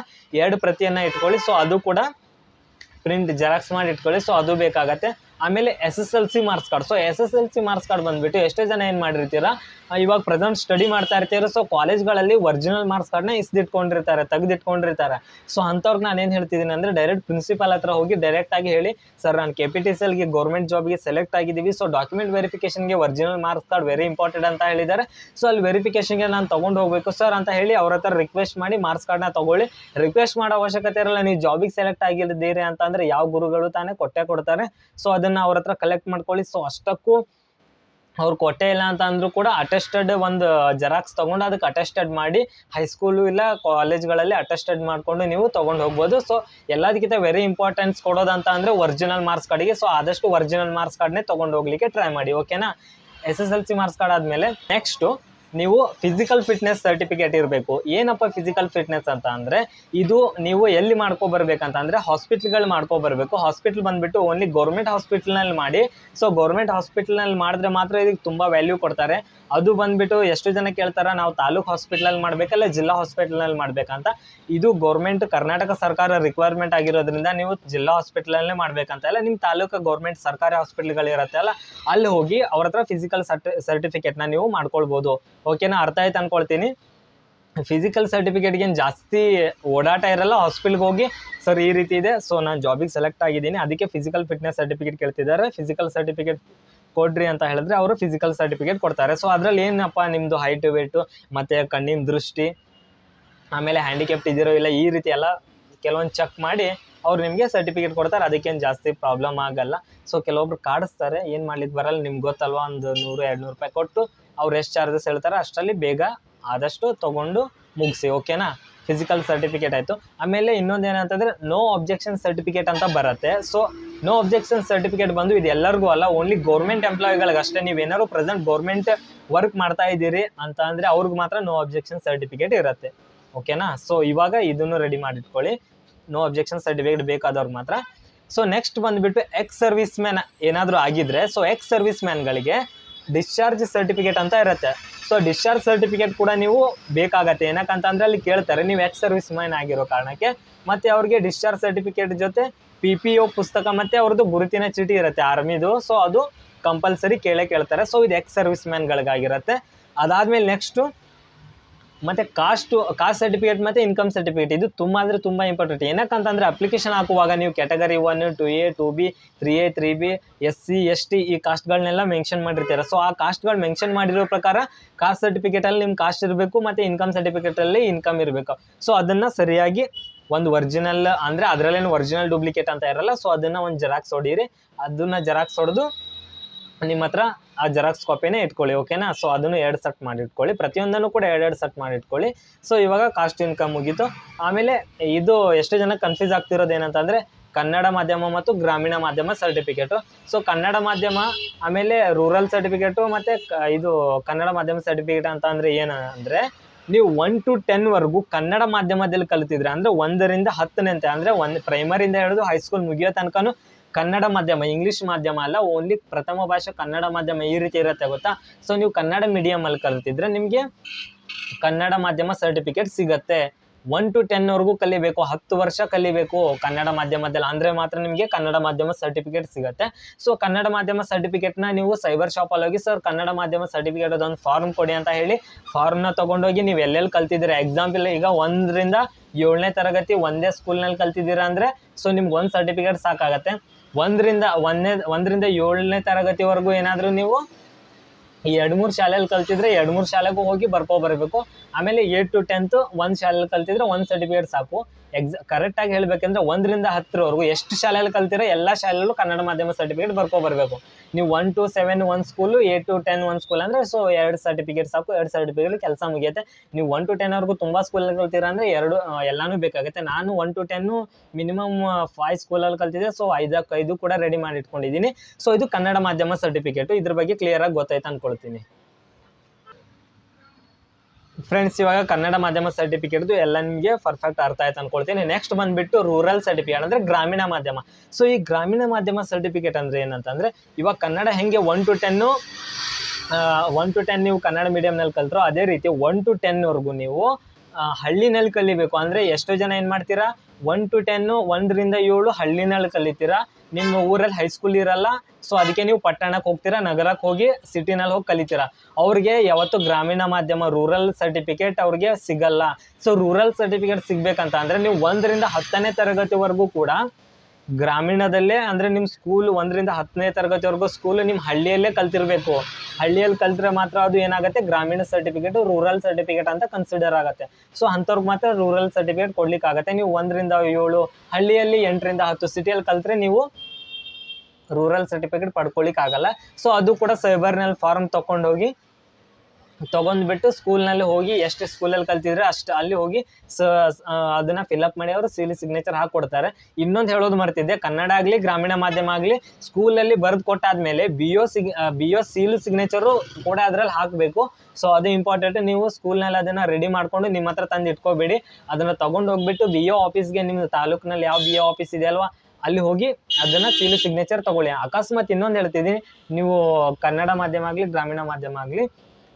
ಎರಡು ಪ್ರತಿಯನ್ನು ಇಟ್ಕೊಳ್ಳಿ. ಸೊ ಅದು ಕೂಡ ಪ್ರಿಂಟ್ ಜೆರಾಕ್ಸ್ ಮಾಡಿ ಇಟ್ಕೊಳ್ಳಿ. ಸೊ ಅದು ಬೇಕಾಗತ್ತೆ. ಆಮೇಲೆ S S L C marks card so S S L C marks card ಬಂದುಬಿಟ್ಟು ಎಷ್ಟೇ ಜನ ಏನು ಮಾಡಿರ್ತೀರಾ ಇವಾಗ ಪ್ರೆಸೆಂಟ್ ಸ್ಟಡಿ ಮಾಡ್ತಾ ಇರ್ತೀರ ಸೊ ಕಾಲೇಜ್ಗಳಲ್ಲಿ ಒರಿಜಿನಲ್ ಮಾರ್ಕ್ಸ್ ಕಾರ್ಡ್ನ ಇಸ್ದಿಟ್ಕೊಂಡಿರ್ತಾರೆ, ತೆಗೆದಿಟ್ಕೊಂಡಿರ್ತಾರೆ. ಸೊ ಅಂಥವ್ರಿಗೆ ನಾನು ಏನು ಹೇಳ್ತಿದ್ದೀನಿ ಅಂದರೆ ಡೈರೆಕ್ಟ್ ಪ್ರಿನ್ಸಿಪಾಲ್ ಹತ್ರ ಹೋಗಿ ಡೈರೆಕ್ಟಾಗಿ ಹೇಳಿ, ಸರ್, ನಾನು ಕೆ ಪಿ ಟಿ ಸಿ ಎಲ್ಗೆ ಗೌರ್ಮೆಂಟ್ ಜಾಬ್ಗೆ ಸೆಲೆಕ್ಟ್ ಆಗಿದ್ದೀವಿ so document ವೆರಿಫಿಕೇಷನ್ಗೆ original marks card very important ಅಂತ ಹೇಳಿದ್ದಾರೆ. ಸೊ ಅಲ್ಲಿ ವೆರಿಫಿಕೇಷನ್ಗೆ ನಾನು ತೊಗೊಂಡು ಹೋಗಬೇಕು ಸರ್ ಅಂತ ಹೇಳಿ ಅವ್ರ ಹತ್ರ ರಿಕ್ವೆಸ್ಟ್ ಮಾಡಿ ಮಾರ್ಕ್ಸ್ ಕಾರ್ಡ್ನ ತೊಗೊಳ್ಳಿ. ರಿಕ್ವೆಸ್ಟ್ ಮಾಡೋ ಅವಶ್ಯಕತೆ ಇರಲ್ಲ, ನೀವು ಜಾಬಿಗೆ ಸೆಲೆಕ್ಟ್ ಆಗಿದ್ದೀರಿ ಅಂತಂದರೆ ಯಾವ ಗುರುಗಳು ತಾನೇ ಕೊಟ್ಟೆ ಕೊಡ್ತಾರೆ. ಸೊ ಅದನ್ನು ಅವ್ರ ಹತ್ರ ಕಲೆಕ್ಟ್ ಮಾಡ್ಕೊಳ್ಳಿ. ಸೊ ಅಷ್ಟಕ್ಕೂ ಅವ್ರು ಕೊಟ್ಟೇ ಇಲ್ಲ ಅಂತ ಅಂದರೂ ಕೂಡ ಅಟೆಸ್ಟೆಡ್ ಒಂದು ಜೆರಾಕ್ಸ್ ತೊಗೊಂಡು ಅದಕ್ಕೆ ಅಟೆಸ್ಟೆಡ್ ಮಾಡಿ ಹೈಸ್ಕೂಲು ಇಲ್ಲ ಕಾಲೇಜ್ಗಳಲ್ಲಿ ಅಟೆಸ್ಟೆಡ್ ಮಾಡಿಕೊಂಡು ನೀವು ತೊಗೊಂಡು ಹೋಗ್ಬೋದು. ಸೊ ಎಲ್ಲದಕ್ಕಿಂತ ವೆರಿ ಇಂಪಾರ್ಟೆನ್ಸ್ ಕೊಡೋದಂತ ಅಂದರೆ ಒರಿಜಿನಲ್ ಮಾರ್ಕ್ಸ್ ಕಾರ್ಡಿಗೆ ಸೊ ಆದಷ್ಟು ಒರಿಜಿನಲ್ ಮಾರ್ಕ್ಸ್ ಕಾರ್ಡ್ನೇ ತೊಗೊಂಡು ಹೋಗ್ಲಿಕ್ಕೆ ಟ್ರೈ ಮಾಡಿ. ಓಕೆನಾ S S L C marks card ಆದಮೇಲೆ ನೆಕ್ಸ್ಟು ನೀವು ಫಿಸಿಕಲ್ ಫಿಟ್ನೆಸ್ ಸರ್ಟಿಫಿಕೇಟ್ ಇರಬೇಕು. ಏನಪ್ಪ ಫಿಸಿಕಲ್ ಫಿಟ್ನೆಸ್ ಅಂತ ಅಂದರೆ, ಇದು ನೀವು ಎಲ್ಲಿ ಮಾಡ್ಕೊಬರ್ಬೇಕಂತ ಅಂದರೆ ಹಾಸ್ಪಿಟ್ಲ್ಗಳು ಮಾಡ್ಕೊಬರ್ಬೇಕು. ಹಾಸ್ಪಿಟ್ಲ್ ಬಂದುಬಿಟ್ಟು ಓನ್ಲಿ ಗೌರ್ಮೆಂಟ್ ಹಾಸ್ಪಿಟ್ಲ್ನಲ್ಲಿ ಮಾಡಿ. ಸೊ ಗೌರ್ಮೆಂಟ್ ಹಾಸ್ಪಿಟ್ಲ್ನಲ್ಲಿ ಮಾಡಿದ್ರೆ ಮಾತ್ರ ಇದಕ್ಕೆ ತುಂಬ ವ್ಯಾಲ್ಯೂ ಕೊಡ್ತಾರೆ. ಅದು ಬಂದುಬಿಟ್ಟು ಎಷ್ಟು ಜನ ಕೇಳ್ತಾರೆ, ನಾವು ತಾಲೂಕು ಹಾಸ್ಪಿಟ್ಲಲ್ಲಿ ಮಾಡಬೇಕಲ್ಲ ಜಿಲ್ಲಾ ಹಾಸ್ಪಿಟ್ಲ್ನಲ್ಲಿ ಮಾಡಬೇಕಂತ. ಇದು ಗೌರ್ಮೆಂಟ್ ಕರ್ನಾಟಕ ಸರ್ಕಾರ ರಿಕ್ವೈರ್ಮೆಂಟ್ ಆಗಿರೋದ್ರಿಂದ ನೀವು ಜಿಲ್ಲಾ ಹಾಸ್ಪಿಟ್ಲಲ್ಲೇ ಮಾಡಬೇಕಂತ ಇಲ್ಲ ನಿಮ್ಮ ತಾಲೂಕು ಗೌರ್ಮೆಂಟ್ ಸರ್ಕಾರಿ ಹಾಸ್ಪಿಟ್ಲ್ಗಳಿರುತ್ತೆ ಅಲ್ಲ, ಅಲ್ಲಿ ಹೋಗಿ ಅವ್ರ ಹತ್ರ ಫಿಸಿಕಲ್ ಸರ್ಟಿ ಸರ್ಟಿಫಿಕೇಟ್ನ ನೀವು ಮಾಡ್ಕೊಳ್ಬೋದು. ಓಕೆನಾ, ಅರ್ಥ ಆಯ್ತು ಅನ್ಕೊಳ್ತೀನಿ. ಫಿಸಿಕಲ್ ಸರ್ಟಿಫಿಕೇಟ್ಗೆ ಏನು ಜಾಸ್ತಿ ಓಡಾಟ ಇರಲ್ಲ ಹಾಸ್ಪಿಟ್ಲ್ಗೆ ಹೋಗಿ ಸರ್ ಈ ರೀತಿ ಇದೆ. ಸೊ ನಾನು ಜಾಬಿಗೆ ಸೆಲೆಕ್ಟ್ ಆಗಿದ್ದೀನಿ. ಅದಕ್ಕೆ ಫಿಸಿಕಲ್ ಫಿಟ್ನೆಸ್ ಸರ್ಟಿಫಿಕೇಟ್ ಕೇಳ್ತಿದ್ದಾರೆ. ಫಿಸಿಕಲ್ ಸರ್ಟಿಫಿಕೇಟ್ ಕೊಡ್ರಿ ಅಂತ ಹೇಳಿದ್ರೆ ಅವರು ಫಿಸಿಕಲ್ ಸರ್ಟಿಫಿಕೇಟ್ ಕೊಡ್ತಾರೆ. ಸೊ ಅದರಲ್ಲಿ ಏನಪ್ಪ ನಿಮ್ಮದು ಹೈಟ್ ವೇಟು ಮತ್ತು ಕಣ್ಣಿನ ದೃಷ್ಟಿ, ಆಮೇಲೆ ಹ್ಯಾಂಡಿಕ್ಯಾಪ್ಟ್ ಇದ್ದೀರೋ ಇಲ್ಲ ಈ ರೀತಿ ಎಲ್ಲ ಕೆಲವೊಂದು ಚೆಕ್ ಮಾಡಿ ಅವ್ರು ನಿಮಗೆ ಸರ್ಟಿಫಿಕೇಟ್ ಕೊಡ್ತಾರೆ, ಅದಕ್ಕೇನು ಜಾಸ್ತಿ ಪ್ರಾಬ್ಲಮ್ ಆಗಲ್ಲ. ಸೊ ಕೆಲವೊಬ್ರು ಕಾಡಿಸ್ತಾರೆ, ಏನು ಮಾಡ್ಲಿಕ್ಕೆ ಬರಲ್ಲ, ನಿಮ್ಗೆ ಗೊತ್ತಲ್ವಾ? ಒಂದು ನೂರು ಎರಡು ನೂರು ರೂಪಾಯಿ ಕೊಟ್ಟು ಅವ್ರು ಎಷ್ಟು ಚಾರ್ಜಸ್ ಹೇಳ್ತಾರೆ, ಅಷ್ಟರಲ್ಲಿ ಬೇಗ ಆದಷ್ಟು ತೊಗೊಂಡು ಮುಗಿಸಿ ಓಕೆನಾ ಫಿಸಿಕಲ್ ಸರ್ಟಿಫಿಕೇಟ್ ಆಯಿತು. ಆಮೇಲೆ ಇನ್ನೊಂದು ಏನಂತಂದರೆ ನೋ ಅಬ್ಜೆಕ್ಷನ್ ಸರ್ಟಿಫಿಕೇಟ್ ಅಂತ ಬರುತ್ತೆ. ಸೊ ನೋ ಅಬ್ಜೆಕ್ಷನ್ ಸರ್ಟಿಫಿಕೇಟ್ ಬಂದು ಇದು ಎಲ್ಲರಿಗೂ ಅಲ್ಲ ಓನ್ಲಿ ಗೌರ್ಮೆಂಟ್ ಎಂಪ್ಲಾಯಿಗಳಿಗೆ ಅಷ್ಟೇ. ನೀವೇನಾದ್ರು ಪ್ರೆಸೆಂಟ್ ಗೌರ್ಮೆಂಟ್ ವರ್ಕ್ ಮಾಡ್ತಾ ಇದ್ದೀರಿ ಅಂತ ಅಂದರೆ ಅವ್ರಿಗೆ ಮಾತ್ರ ನೋ ಅಬ್ಜೆಕ್ಷನ್ ಸರ್ಟಿಫಿಕೇಟ್ ಇರುತ್ತೆ. ಓಕೆನಾ ಸೊ ಇವಾಗ ಇದನ್ನು ರೆಡಿ ಮಾಡಿಟ್ಕೊಳ್ಳಿ. ನೋ ಅಬ್ಜೆಕ್ಷನ್ ಸರ್ಟಿಫಿಕೇಟ್ ಬೇಕಾದವ್ರಿಗೆ ಮಾತ್ರ. ಸೊ ನೆಕ್ಸ್ಟ್ ಬಂದುಬಿಟ್ಟು ಎಕ್ಸ್ ಸರ್ವಿಸ್ ಮ್ಯಾನ್ ಏನಾದರೂ ಆಗಿದ್ರೆ ಸೊ ಎಕ್ಸ್ ಸರ್ವಿಸ್ ಮ್ಯಾನ್ಗಳಿಗೆ ಡಿಸ್ಚಾರ್ಜ್ ಸರ್ಟಿಫಿಕೇಟ್ ಅಂತ ಇರುತ್ತೆ. ಸೊ ಡಿಸ್ಚಾರ್ಜ್ ಸರ್ಟಿಫಿಕೇಟ್ ಕೂಡ ನೀವು ಬೇಕಾಗತ್ತೆ. ಏನಕ್ಕಂತಂದ್ರೆ ಅಲ್ಲಿ ಕೇಳ್ತಾರೆ, ನೀವು ಎಕ್ಸ್ ಸರ್ವಿಸ್ ಮ್ಯಾನ್ ಆಗಿರೋ ಕಾರಣಕ್ಕೆ. ಮತ್ತು ಅವ್ರಿಗೆ ಡಿಸ್ಚಾರ್ಜ್ ಸರ್ಟಿಫಿಕೇಟ್ ಜೊತೆ ಪಿ ಪಿ ಒ ಪುಸ್ತಕ ಮತ್ತು ಅವ್ರದ್ದು ಗುರುತಿನ ಚೀಟಿ ಇರುತ್ತೆ ಆರ್ಮಿದು ಸೊ ಅದು ಕಂಪಲ್ಸರಿ ಕೇಳೇ ಕೇಳ್ತಾರೆ. ಸೊ ಇದು ಎಕ್ಸ್ ಸರ್ವಿಸ್ ಮ್ಯಾನ್ಗಳಿಗಾಗಿರುತ್ತೆ ಅದಾದಮೇಲೆ ನೆಕ್ಸ್ಟು ಮತ್ತು ಕಾಸ್ಟು ಕಾಸ್ಟ್ ಸರ್ಟಿಫಿಕೇಟ್ ಮತ್ತು ಇನ್ಕಮ್ ಸರ್ಟಿಫಿಕೇಟ್ ಇದು ತುಂಬ ಅಂದರೆ ತುಂಬ ಇಂಪಾರ್ಟೆಂಟ್ ಏನಕ್ಕಂತಂದರೆ ಅಪ್ಲಿಕೇಶನ್ ಹಾಕುವಾಗ ನೀವು category one two A two B three A three B S C S T ಈ ಕಾಸ್ಟ್ಗಳನ್ನೆಲ್ಲ ಮೆನ್ಷನ್ ಮಾಡಿರ್ತೀರ. ಸೊ ಆ ಕಾಸ್ಟ್ಗಳು ಮೆನ್ಷನ್ ಮಾಡಿರೋ ಪ್ರಕಾರ ಕಾಸ್ಟ್ ಸರ್ಟಿಫಿಕೇಟಲ್ಲಿ ನಿಮ್ಮ ಕಾಸ್ಟ್ ಇರಬೇಕು ಮತ್ತು ಇನ್ಕಮ್ ಸರ್ಟಿಫಿಕೇಟಲ್ಲಿ ಇನ್ಕಮ್ ಇರಬೇಕು. ಸೊ ಅದನ್ನು ಸರಿಯಾಗಿ ಒಂದು ಒರಿಜಿನಲ್ ಅಂದರೆ ಅದರಲ್ಲೇನು ಒರಿಜಿನಲ್ ಡೂಪ್ಲಿಕೇಟ್ ಅಂತ ಇರಲ್ಲ ಸೊ ಅದನ್ನು ಒಂದು ಜೆರಾಕ್ಸ್ ಹೊಡೀರಿ. ಅದನ್ನು ಜೆರಾಕ್ಸ್ ಹೊಡೆದು ನಿಮ್ಮ ಹತ್ರ ಆ ಜೆರಾಕ್ಸ್ ಕಾಪಿನೇ ಇಟ್ಕೊಳ್ಳಿ ಓಕೆನಾ ಸೊ ಅದನ್ನು ಎರಡು ಸೆಟ್ ಮಾಡಿ ಇಟ್ಕೊಳ್ಳಿ. ಪ್ರತಿಯೊಂದನ್ನು ಕೂಡ ಎರಡು ಸೆಟ್ ಮಾಡಿ ಇಟ್ಕೊಳ್ಳಿ. ಸೊ ಇವಾಗ ಕಾಸ್ಟ್ ಇನ್ಕಮ್ ಮುಗೀತು. ಆಮೇಲೆ ಇದು ಎಷ್ಟು ಜನ ಕನ್ಫ್ಯೂಸ್ ಆಗ್ತಿರೋದು ಏನಂತಂದರೆ, ಕನ್ನಡ ಮಾಧ್ಯಮ ಮತ್ತು ಗ್ರಾಮೀಣ ಮಾಧ್ಯಮ ಸರ್ಟಿಫಿಕೇಟು ಸೊ ಕನ್ನಡ ಮಾಧ್ಯಮ, ಆಮೇಲೆ ರೂರಲ್ ಸರ್ಟಿಫಿಕೇಟು ಮತ್ತು ಇದು ಕನ್ನಡ ಮಾಧ್ಯಮ ಸರ್ಟಿಫಿಕೇಟ್ ಅಂತ ಅಂದರೆ ಏನು ಅಂದರೆ, ನೀವು ಒನ್ ಟು ಟೆನ್ವರೆಗೂ ಕನ್ನಡ ಮಾಧ್ಯಮದಲ್ಲಿ ಕಲಿತಿದ್ರೆ ಅಂದರೆ ಒಂದರಿಂದ ಹತ್ತನೇ ಅಂತ, ಅಂದರೆ ಒಂದು ಪ್ರೈಮರಿಯಿಂದ ಹಿಡಿದು ಹೈಸ್ಕೂಲ್ ಮುಗಿಯೋ ತನಕನೂ ಕನ್ನಡ ಮಾಧ್ಯಮ ಇಂಗ್ಲೀಷ್ ಮಾಧ್ಯಮ ಅಲ್ಲ ಓನ್ಲಿ ಪ್ರಥಮ ಭಾಷೆ ಕನ್ನಡ ಮಾಧ್ಯಮ ಈ ರೀತಿ ಇರುತ್ತೆ ಗೊತ್ತಾ? ಸೊ ನೀವು ಕನ್ನಡ ಮೀಡಿಯಮಲ್ಲಿ ಕಲ್ತಿದ್ರೆ ನಿಮಗೆ ಕನ್ನಡ ಮಾಧ್ಯಮ ಸರ್ಟಿಫಿಕೇಟ್ ಸಿಗತ್ತೆ. ಒನ್ ಟು ಟೆನ್ವರೆಗೂ ಕಲಿಬೇಕು, ಹತ್ತು ವರ್ಷ ಕಲಿಬೇಕು ಕನ್ನಡ ಮಾಧ್ಯಮದಲ್ಲಿ, ಅಂದರೆ ಮಾತ್ರ ನಿಮಗೆ ಕನ್ನಡ ಮಾಧ್ಯಮ ಸರ್ಟಿಫಿಕೇಟ್ ಸಿಗುತ್ತೆ. ಸೊ ಕನ್ನಡ ಮಾಧ್ಯಮ ಸರ್ಟಿಫಿಕೇಟ್ನ ನೀವು ಸೈಬರ್ ಶಾಪಲ್ಲಿ ಹೋಗಿ, ಸರ್, ಕನ್ನಡ ಮಾಧ್ಯಮ ಸರ್ಟಿಫಿಕೇಟ್ ಅದೊಂದು ಫಾರ್ಮ್ ಕೊಡಿ ಅಂತ ಹೇಳಿ ಫಾರ್ಮ್ನ ತೊಗೊಂಡೋಗಿ ನೀವು ಎಲ್ಲೆಲ್ಲಿ ಕಲ್ತಿದ್ದೀರಾ? ಎಕ್ಸಾಂಪಲ್ ಈಗ ಒಂದರಿಂದ ಏಳನೇ ತರಗತಿ ಒಂದೇ ಸ್ಕೂಲ್ನಲ್ಲಿ ಕಲ್ತಿದ್ದೀರಾ ಅಂದರೆ ಸೊ ನಿಮ್ಗೆ ಒಂದು ಸರ್ಟಿಫಿಕೇಟ್ ಸಾಕಾಗತ್ತೆ. ಒಂದರಿಂದ ಒಂದನೇ, ಒಂದರಿಂದ ಏಳನೇ ತರಗತಿವರೆಗೂ ಏನಾದರೂ ನೀವು ಈ ಎರಡು ಮೂರು ಶಾಲೆಯಲ್ಲಿ ಕಲ್ತಿದ್ರೆ ಎರಡು ಮೂರು ಶಾಲೆಗೂ ಹೋಗಿ ಬರ್ಕೊ ಬರಬೇಕು. ಆಮೇಲೆ ಏಟ್ ಟು ಟೆಂತು ಒಂದು ಶಾಲೆಯಲ್ಲಿ ಕಲ್ತಿದ್ರೆ ಒಂದು ಸರ್ಟಿಫಿಕೇಟ್ ಸಾಕು. ಎಕ್ಸಾ ಕರೆಕ್ಟಾಗಿ ಹೇಳ್ಬೇಕಂದ್ರೆ ಒಂದರಿಂದ ಹತ್ತರವರೆಗೂ ಎಷ್ಟು ಶಾಲೆಯಲ್ಲಿ ಕಲ್ತಿರೋ ಎಲ್ಲ ಶಾಲೆಯಲ್ಲೂ ಕನ್ನಡ ಮಾಧ್ಯಮ ಸರ್ಟಿಫಿಕೇಟ್ ಬರ್ಕೊ ಬರಬೇಕು. ನೀವು one two seven one school eight two ten one school ಅಂದರೆ ಸೊ ಎರಡು ಸರ್ಟಿಫಿಕೇಟ್ ಸಾಕು, ಎರಡು ಸರ್ಟಿಫಿಕೇಟ್ ಕೆಲಸ ಮುಗಿಯುತ್ತೆ. ನೀವು ಒನ್ ಟು ಟೆನ್ವರೆಗೂ ತುಂಬ ಸ್ಕೂಲಲ್ಲಿ ಕಲ್ತೀರ ಅಂದರೆ ಎರಡು ಎಲ್ಲನೂ ಬೇಕಾಗುತ್ತೆ. ನಾನು one two ten minimum five ಸ್ಕೂಲಲ್ಲಿ ಕಲ್ತಿದ್ದೆ ಸೊ ಐದಕ್ಕೆ ಐದು ಕೂಡ ರೆಡಿ ಮಾಡಿ ಇಟ್ಕೊಂಡಿದ್ದೀನಿ. ಸೊ ಇದು ಕನ್ನಡ ಮಾಧ್ಯಮ ಸರ್ಟಿಫಿಕೇಟು ಇದ್ರ ಬಗ್ಗೆ ಕ್ಲಿಯರಾಗಿ ಗೊತ್ತಾಯ್ತು ಅಂದ್ಕೊಳ್ತೀನಿ ಫ್ರೆಂಡ್ಸ್ ಇವಾಗ ಕನ್ನಡ ಮಾಧ್ಯಮ ಸರ್ಟಿಫಿಕೇಟ್ದು ಎಲ್ಲ ನಿಮಗೆ ಪರ್ಫೆಕ್ಟ್ ಅರ್ಥ ಆಯ್ತು ಅನ್ಕೊಳ್ತೀನಿ. ನೆಕ್ಸ್ಟ್ ಬಂದ್ಬಿಟ್ಟು ರೂರಲ್ ಸರ್ಟಿಫಿಕೇಟ್ ಅಂದರೆ ಗ್ರಾಮೀಣ ಮಾಧ್ಯಮ. ಸೊ ಈ ಗ್ರಾಮೀಣ ಮಾಧ್ಯಮ ಸರ್ಟಿಫಿಕೇಟ್ ಅಂದರೆ ಏನಂತಂದರೆ, ಇವಾಗ ಕನ್ನಡ ಹೆಂಗೆ one two ten one two ten ನೀವು ಕನ್ನಡ ಮೀಡಿಯಮ್ನಲ್ಲಿ ಕಲ್ತರೋ ಅದೇ ರೀತಿ ಒನ್ ಟು ಟೆನ್ವರೆಗೂ ನೀವು ಹಳ್ಳಿನಲ್ಲಿ ಕಲಿಬೇಕು. ಅಂದರೆ ಎಷ್ಟೋ ಜನ ಏನು ಮಾಡ್ತೀರಾ? ಒನ್ ಟು ಟೆನ್ನು ಒಂದರಿಂದ ಏಳು ಹಳ್ಳಿನಲ್ಲಿ ಕಲಿತೀರಾ? ನಿಮ್ಮ ಊರಲ್ಲಿ ಹೈಸ್ಕೂಲ್ ಇರಲ್ಲ ಸೊ ಅದಕ್ಕೆ ನೀವು ಪಟ್ಟಣಕ್ಕೆ ಹೋಗ್ತೀರಾ, ನಗರಕ್ಕೆ ಹೋಗಿ ಸಿಟಿನಲ್ಲಿ ಹೋಗಿ ಕಲಿತೀರಾ? ಅವ್ರಿಗೆ ಯಾವತ್ತು ಗ್ರಾಮೀಣ ಮಾಧ್ಯಮ ರೂರಲ್ ಸರ್ಟಿಫಿಕೇಟ್ ಅವ್ರಿಗೆ ಸಿಗಲ್ಲ. ಸೊ ರೂರಲ್ ಸರ್ಟಿಫಿಕೇಟ್ ಸಿಗ್ಬೇಕಂತ ಅಂದರೆ ನೀವು ಒಂದರಿಂದ ಹತ್ತನೇ ತರಗತಿವರೆಗೂ ಕೂಡ ಗ್ರಾಮೀಣದಲ್ಲೇ ಅಂದರೆ ನಿಮ್ಮ ಸ್ಕೂಲ್ ಒಂದರಿಂದ ಹತ್ತನೇ ತರಗತಿವರೆಗೂ ಸ್ಕೂಲ್ ನಿಮ್ಮ ಹಳ್ಳಿಯಲ್ಲೇ ಕಲ್ತಿರ್ಬೇಕು. ಹಳ್ಳಿಯಲ್ಲಿ ಕಲ್ತ್ರೆ ಮಾತ್ರ ಅದು ಏನಾಗುತ್ತೆ? ಗ್ರಾಮೀಣ ಸರ್ಟಿಫಿಕೇಟು ರೂರಲ್ ಸರ್ಟಿಫಿಕೇಟ್ ಅಂತ ಕನ್ಸಿಡರ್ ಆಗುತ್ತೆ. ಸೊ ಅಂಥವ್ರಿಗೆ ಮಾತ್ರ ರೂರಲ್ ಸರ್ಟಿಫಿಕೇಟ್ ಕೊಡ್ಲಿಕ್ಕೆ ಆಗುತ್ತೆ ನೀವು ಒಂದರಿಂದ ಏಳು, ಹಳ್ಳಿಯಲ್ಲಿ ಎಂಟರಿಂದ ಹತ್ತು ಸಿಟಿಯಲ್ಲಿ ಕಲ್ತ್ರೆ ನೀವು ರೂರಲ್ ಸರ್ಟಿಫಿಕೇಟ್ ಪಡ್ಕೊಳ್ಳಿಕ್ಕಾಗಲ್ಲ ಸೊ ಅದು ಕೂಡ ಸೈಬರ್ನಲ್ಲಿ ಫಾರ್ಮ್ ತೊಗೊಂಡೋಗಿ ತೊಗೊಂಡ್ಬಿಟ್ಟು ಸ್ಕೂಲ್ನಲ್ಲಿ ಹೋಗಿ ಎಷ್ಟು ಸ್ಕೂಲಲ್ಲಿ ಕಲ್ತಿದ್ರೆ ಅಷ್ಟು ಅಲ್ಲಿ ಹೋಗಿ ಸ ಅದನ್ನು ಫಿಲಪ್ ಮಾಡಿ ಅವರು ಸೀಲಿ ಸಿಗ್ನೇಚರ್ ಹಾಕ್ಕೊಡ್ತಾರೆ ಇನ್ನೊಂದು ಹೇಳೋದು ಮರ್ತಿದ್ದೆ, ಕನ್ನಡ ಆಗಲಿ, ಗ್ರಾಮೀಣ ಮಾಧ್ಯಮ ಆಗಲಿ, ಸ್ಕೂಲಲ್ಲಿ ಬರೆದು ಕೊಟ್ಟಾದ್ಮೇಲೆ ಬಿ ಒ ಸಿಗ್ ಬಿ ಒ ಸೀಲು ಸಿಗ್ನೇಚರು ಕೂಡ ಅದ್ರಲ್ಲಿ ಹಾಕಬೇಕು. ಸೊ ಅದು ಇಂಪಾರ್ಟೆಂಟ್ ನೀವು ಸ್ಕೂಲ್ನಲ್ಲಿ ಅದನ್ನು ರೆಡಿ ಮಾಡಿಕೊಂಡು ನಿಮ್ಮ ಹತ್ರ ತಂದು ಇಟ್ಕೋಬೇಡಿ. ಅದನ್ನು ತೊಗೊಂಡು ಹೋಗ್ಬಿಟ್ಟು ಬಿ ಒ ಆಫೀಸ್ಗೆ ನಿಮ್ಮ ತಾಲೂಕಿನಲ್ಲಿ ಯಾವ ಬಿ ಒ ಆಫೀಸ್ ಇದೆ ಅಲ್ವಾ, ಅಲ್ಲಿ ಹೋಗಿ ಅದನ್ನು ಸೀಲು ಸಿಗ್ನೇಚರ್ ತಗೊಳ್ಳಿ. ಅಕಸ್ಮಾತ್ ಇನ್ನೊಂದು ಹೇಳ್ತಿದ್ದೀನಿ, ನೀವು ಕನ್ನಡ ಮಾಧ್ಯಮ ಆಗಲಿ, ಗ್ರಾಮೀಣ ಮಾಧ್ಯಮ ಆಗಲಿ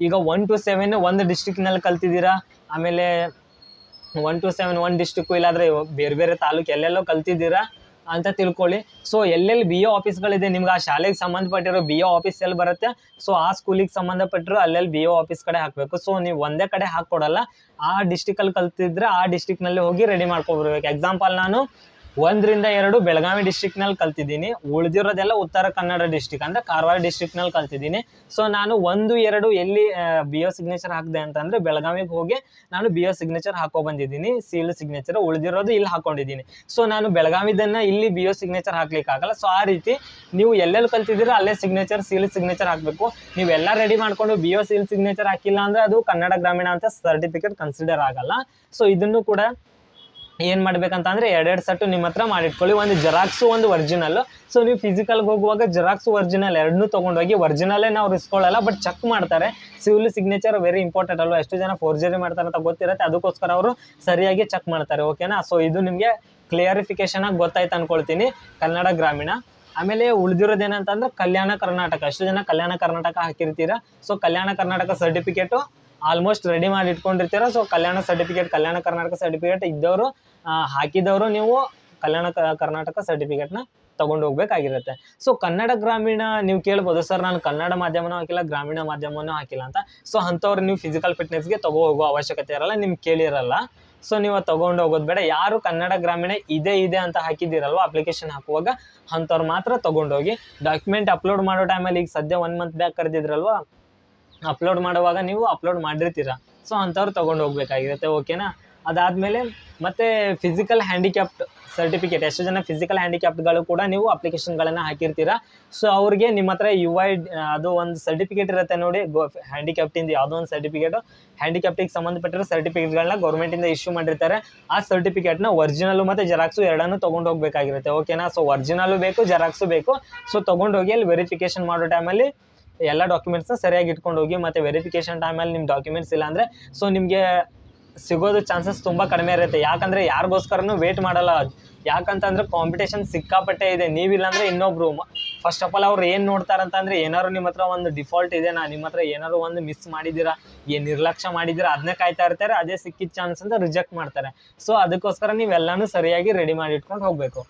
ಈಗ ಒನ್ ಟು ಸೆವೆನ್ ಒಂದು ಡಿಸ್ಟಿಕ್ನಲ್ಲಿ ಕಲ್ತಿದ್ದೀರಾ? ಆಮೇಲೆ one two seven one district ಇಲ್ಲಾಂದರೆ ಬೇರೆ ಬೇರೆ ತಾಲೂಕು ಎಲ್ಲೆಲ್ಲೋ ಕಲ್ತಿದ್ದೀರಾ ಅಂತ ತಿಳ್ಕೊಳ್ಳಿ. ಸೊ ಎಲ್ಲೆಲ್ಲಿ ಬಿ ಒ ಆಫೀಸ್ಗಳಿದೆ ನಿಮ್ಗೆ ಆ ಶಾಲೆಗೆ ಸಂಬಂಧಪಟ್ಟಿರೋ ಬಿ ಎ ಆಫೀಸ್ ಎಲ್ಲಿ ಬರುತ್ತೆ? ಸೊ ಆ ಸ್ಕೂಲಿಗೆ ಸಂಬಂಧಪಟ್ಟಿರೋ ಅಲ್ಲೆಲ್ಲಿ ಬಿ ಎ ಆಫೀಸ್ ಕಡೆ ಹಾಕಬೇಕು. ಸೊ ನೀವು ಒಂದೇ ಕಡೆ ಹಾಕ್ಕೊಡಲ್ಲ. ಆ ಡಿಸ್ಟಿಕಲ್ಲಿ ಕಲ್ತಿದ್ರೆ ಆ ಡಿಸ್ಟಿಕ್ನಲ್ಲಿ ಹೋಗಿ ರೆಡಿ ಮಾಡ್ಕೊಬರ್ಬೇಕು ಎಕ್ಸಾಂಪಲ್ ನಾನು ಒಂದರಿಂದ ಎರಡು ಬೆಳಗಾವಿ ಡಿಸ್ಟಿಕ್ನಲ್ಲಿ ಕಲ್ತಿದ್ದೀನಿ. ಉಳಿದಿರೋದೆಲ್ಲ ಉತ್ತರ ಕನ್ನಡ ಡಿಸ್ಟ್ರಿಕ್ ಅಂದರೆ ಕಾರವಾರ ಡಿಸ್ಟ್ರಿಕ್ನಲ್ಲಿ ಕಲ್ತಿದ್ದೀನಿ. ಸೊ ನಾನು ಒಂದು, ಎರಡು ಎಲ್ಲಿ ಬಿ ಒ ಸಿಗ್ನೇಚರ್ ಹಾಕಿದೆ ಅಂತಂದರೆ ಬೆಳಗಾವಿಗೆ ಹೋಗಿ ನಾನು ಬಿ ಒ ಸಿಗ್ನೇಚರ್ ಹಾಕೋ ಬಂದಿದ್ದೀನಿ. ಸೀಲ್ ಸಿಗ್ನೇಚರ್ ಉಳಿದಿರೋದು ಇಲ್ಲಿ ಹಾಕೊಂಡಿದ್ದೀನಿ. ಸೊ ನಾನು ಬೆಳಗಾವಿದನ್ನು ಇಲ್ಲಿ ಬಿ ಒ ಸಿಗ್ನೇಚರ್ ಹಾಕ್ಲಿಕ್ಕಾಗಲ್ಲ ಸೊ ಆ ರೀತಿ ನೀವು ಎಲ್ಲೆಲ್ಲಿ ಕಲ್ತಿದ್ದೀರೋ ಅಲ್ಲೇ ಸಿಗ್ನೇಚರ್ ಸೀಲ್ ಸಿಗ್ನೇಚರ್ ಹಾಕಬೇಕು. ನೀವೆಲ್ಲ ರೆಡಿ ಮಾಡ್ಕೊಂಡು ಬಿ ಒ ಸೀಲ್ ಸಿಗ್ನೇಚರ್ ಹಾಕಿಲ್ಲ ಅಂದರೆ ಅದು ಕನ್ನಡ ಗ್ರಾಮೀಣ ಅಂತ ಸರ್ಟಿಫಿಕೇಟ್ ಕನ್ಸಿಡರ್ ಆಗಲ್ಲ. ಸೊ ಇದನ್ನು ಕೂಡ ಏನು ಮಾಡ್ಬೇಕಂತ ಅಂದ್ರೆ ಎರಡೆರಡು ಸೆಟ್ಟು ನಿಮ್ಮ ಹತ್ರ ಮಾಡಿಟ್ಕೊಳ್ಳಿ. ಒಂದು ಜೆರಾಕ್ಸು ಒಂದು ಒರಿಜಿನಲ್ ಸೊ ನೀವು ಫಿಸಿಕಲ್ಗೆ ಹೋಗುವಾಗ ಜೆರಾಕ್ಸು ಒರಿಜಿನಲ್ ಎರಡನ್ನೂ ತೊಗೊಂಡೋಗಿ ಒರಿಜಿನಲ್ಲೇ ನಾವು ಇಸ್ಕೊಳ್ಳಲ್ಲ ಬಟ್ ಚೆಕ್ ಮಾಡ್ತಾರೆ. ಸಿವಿಲ್ ಸಿಗ್ನೇಚರ್ ವೆರಿ ಇಂಪಾರ್ಟೆಂಟ್ ಅಲ್ವಾ? ಎಷ್ಟು ಜನ ಫೋರ್ಜರಿ ಮಾಡ್ತಾರೆ ಅಂತ ಗೊತ್ತಿರುತ್ತೆ. ಅದಕ್ಕೋಸ್ಕರ ಅವರು ಸರಿಯಾಗಿ ಚೆಕ್ ಮಾಡ್ತಾರೆ ಓಕೆನಾ ಸೊ ಇದು ನಿಮಗೆ ಕ್ಲಿಯರಿಫಿಕೇಶನ್ ಆಗಿ ಗೊತ್ತಾಯ್ತು ಅಂದ್ಕೊಳ್ತೀನಿ ಕನ್ನಡ ಗ್ರಾಮೀಣ. ಆಮೇಲೆ ಉಳಿದಿರೋದು ಏನಂತಂದ್ರೆ ಕಲ್ಯಾಣ ಕರ್ನಾಟಕ. ಎಷ್ಟು ಜನ Kalyana Karnataka ಹಾಕಿರ್ತೀರಾ? So Kalyana Karnataka certificate almost ready ಮಾಡಿ ಇಟ್ಕೊಂಡಿರ್ತೀರ. So Kalyana certificate Kalyana Karnataka certificate ಇದ್ದವರು ಹಾಕಿದವರು ನೀವು ಕಲ್ಯಾಣ ಕರ್ನಾಟಕ ಸರ್ಟಿಫಿಕೇಟ್ನ ತಗೊಂಡು ಹೋಗ್ಬೇಕಾಗಿರುತ್ತೆ. ಸೊ ಕನ್ನಡ ಗ್ರಾಮೀಣ ನೀವು ಕೇಳ್ಬೋದು. ಸರ್ ನಾನು ಕನ್ನಡ ಮಾಧ್ಯಮನೂ ಹಾಕಿಲ್ಲ, ಗ್ರಾಮೀಣ ಮಾಧ್ಯಮನೂ ಹಾಕಿಲ್ಲ ಅಂತ. ಸೊ ಅಂಥವ್ರು ನೀವು ಫಿಸಿಕಲ್ ಫಿಟ್ನೆಸ್ಗೆ ತಗೋ ಹೋಗೋ ಅವಶ್ಯಕತೆ ಇರಲ್ಲ ನಿಮ್ಗೆ ಕೇಳಿರಲ್ಲ. ಸೊ ನೀವು ತಗೊಂಡು ಹೋಗೋದು ಬೇಡ. ಯಾರು ಕನ್ನಡ ಗ್ರಾಮೀಣ ಇದೆ ಇದೆ ಅಂತ ಹಾಕಿದ್ದೀರಲ್ವ ಅಪ್ಲಿಕೇಶನ್ ಹಾಕುವಾಗ, ಅಂಥವ್ರು ಮಾತ್ರ ತಗೊಂಡೋಗಿ ಡಾಕ್ಯುಮೆಂಟ್ ಅಪ್ಲೋಡ್ ಮಾಡೋ ಟೈಮಲ್ಲಿ ಈಗ ಸದ್ಯ ಒನ್ ಮಂತ್ ಬ್ಯಾಕ್ ಕರೆದಿದ್ರಲ್ವಾ ಅಪ್ಲೋಡ್ ಮಾಡುವಾಗ ನೀವು ಅಪ್ಲೋಡ್ ಮಾಡಿರ್ತೀರ? ಸೊ ಅಂಥವ್ರು ತೊಗೊಂಡು ಹೋಗ್ಬೇಕಾಗಿರುತ್ತೆ ಓಕೆನಾ ಅದಾದಮೇಲೆ ಮತ್ತೆ ಫಿಸಿಕಲ್ ಹ್ಯಾಂಡಿಕ್ಯಾಪ್ಟ್ ಸರ್ಟಿಫಿಕೇಟ್ ಎಷ್ಟು ಜನ ಫಿಸಿಕಲ್ ಹ್ಯಾಂಡಿಕ್ಯಾಪ್ಟ್ಗಳು ಕೂಡ ನೀವು ಅಪ್ಲಿಕೇಶನ್ಗಳನ್ನು ಹಾಕಿರ್ತೀರ? ಸೊ ಅವ್ರಿಗೆ ನಿಮ್ಮ ಹತ್ರ ಯು ಐ ಅದು ಒಂದು ಸರ್ಟಿಫಿಕೇಟ್ ಇರುತ್ತೆ ನೋಡಿ, ಗೋ ಹ್ಯಾಂಡಿಕ್ಯಾಪ್ಟಿಂದ ಯಾವುದೋ ಒಂದು ಸರ್ಟಿಫಿಕೇಟು ಹ್ಯಾಂಡಿಕ್ಯಾಪ್ಟಿಗೆ ಸಂಬಂಧಪಟ್ಟಿರೋ ಸರ್ಟಿಫಿಕೇಟ್ಗಳನ್ನ ಗೌರ್ಮೆಂಟಿಂದ ಇಶ್ಯೂ ಮಾಡಿರ್ತಾರೆ. ಆ ಸರ್ಟಿಫಿಕೇಟ್ನ ಒರಿಜಿನಲು ಮತ್ತು ಜೆರಾಕ್ಸು ಎರಡನ್ನೂ ತೊಗೊಂಡು ಹೋಗ್ಬೇಕಾಗಿರುತ್ತೆ ಓಕೆನಾ ಸೊ ಒರಿಜಿನಲು ಬೇಕು ಜೆರಾಕ್ಸು ಬೇಕು. ಸೊ ತೊಗೊಂಡೋಗಿ ಅಲ್ಲಿ ವೆರಿಫಿಕೇಶನ್ ಮಾಡೋ ಟೈಮಲ್ಲಿ ಎಲ್ಲ ಡಾಕ್ಯುಮೆಂಟ್ಸ್ನ ಸರಿಯಾಗಿ ಇಟ್ಕೊಂಡು ಹೋಗಿ ಮತ್ತು ವೆರಿಫಿಕೇಶನ್ ಟೈಮಲ್ಲಿ ನಿಮ್ಮ ಡಾಕ್ಯುಮೆಂಟ್ಸ್ ಇಲ್ಲ ಅಂದರೆ ಸೊ ನಿಮಗೆ ಸಿಗೋದು ಚಾನ್ಸಸ್ ತುಂಬ ಕಡಿಮೆ ಇರುತ್ತೆ. ಯಾಕಂದರೆ ಯಾರಿಗೋಸ್ಕರನೂ ವೇಟ್ ಮಾಡಲ್ಲ ಯಾಕಂತಂದ್ರೆ ಕಾಂಪಿಟೇಷನ್ ಸಿಕ್ಕಾಪಟ್ಟೆ ಇದೆ. ನೀವಿಲ್ಲ ಅಂದರೆ ಇನ್ನೊಬ್ರು ಫಸ್ಟ್ ಆಫ್ ಆಲ್ ಅವ್ರು ಏನು ನೋಡ್ತಾರಂತಂದರೆ ಏನಾದ್ರು ನಿಮ್ಮ ಹತ್ರ ಒಂದು ಡಿಫಾಲ್ಟ್ ಇದೆ, ನಾ ನಿಮ್ಮ ಹತ್ರ ಏನಾದ್ರು ಒಂದು ಮಿಸ್ ಮಾಡಿದ್ದೀರಾ, ಏನು ನಿರ್ಲಕ್ಷ್ಯ ಮಾಡಿದ್ದೀರಾ ಅದನ್ನೇ ಕಾಯ್ತಾ ಇರ್ತಾರೆ, ಅದೇ ಸಿಕ್ಕಿದ ಚಾನ್ಸ್ ಅಂತ ರಿಜೆಕ್ಟ್ ಮಾಡ್ತಾರೆ. ಸೊ ಅದಕ್ಕೋಸ್ಕರ ನೀವೆಲ್ಲನೂ ಸರಿಯಾಗಿ ರೆಡಿ ಮಾಡಿ ಇಟ್ಕೊಂಡು ಹೋಗಬೇಕು.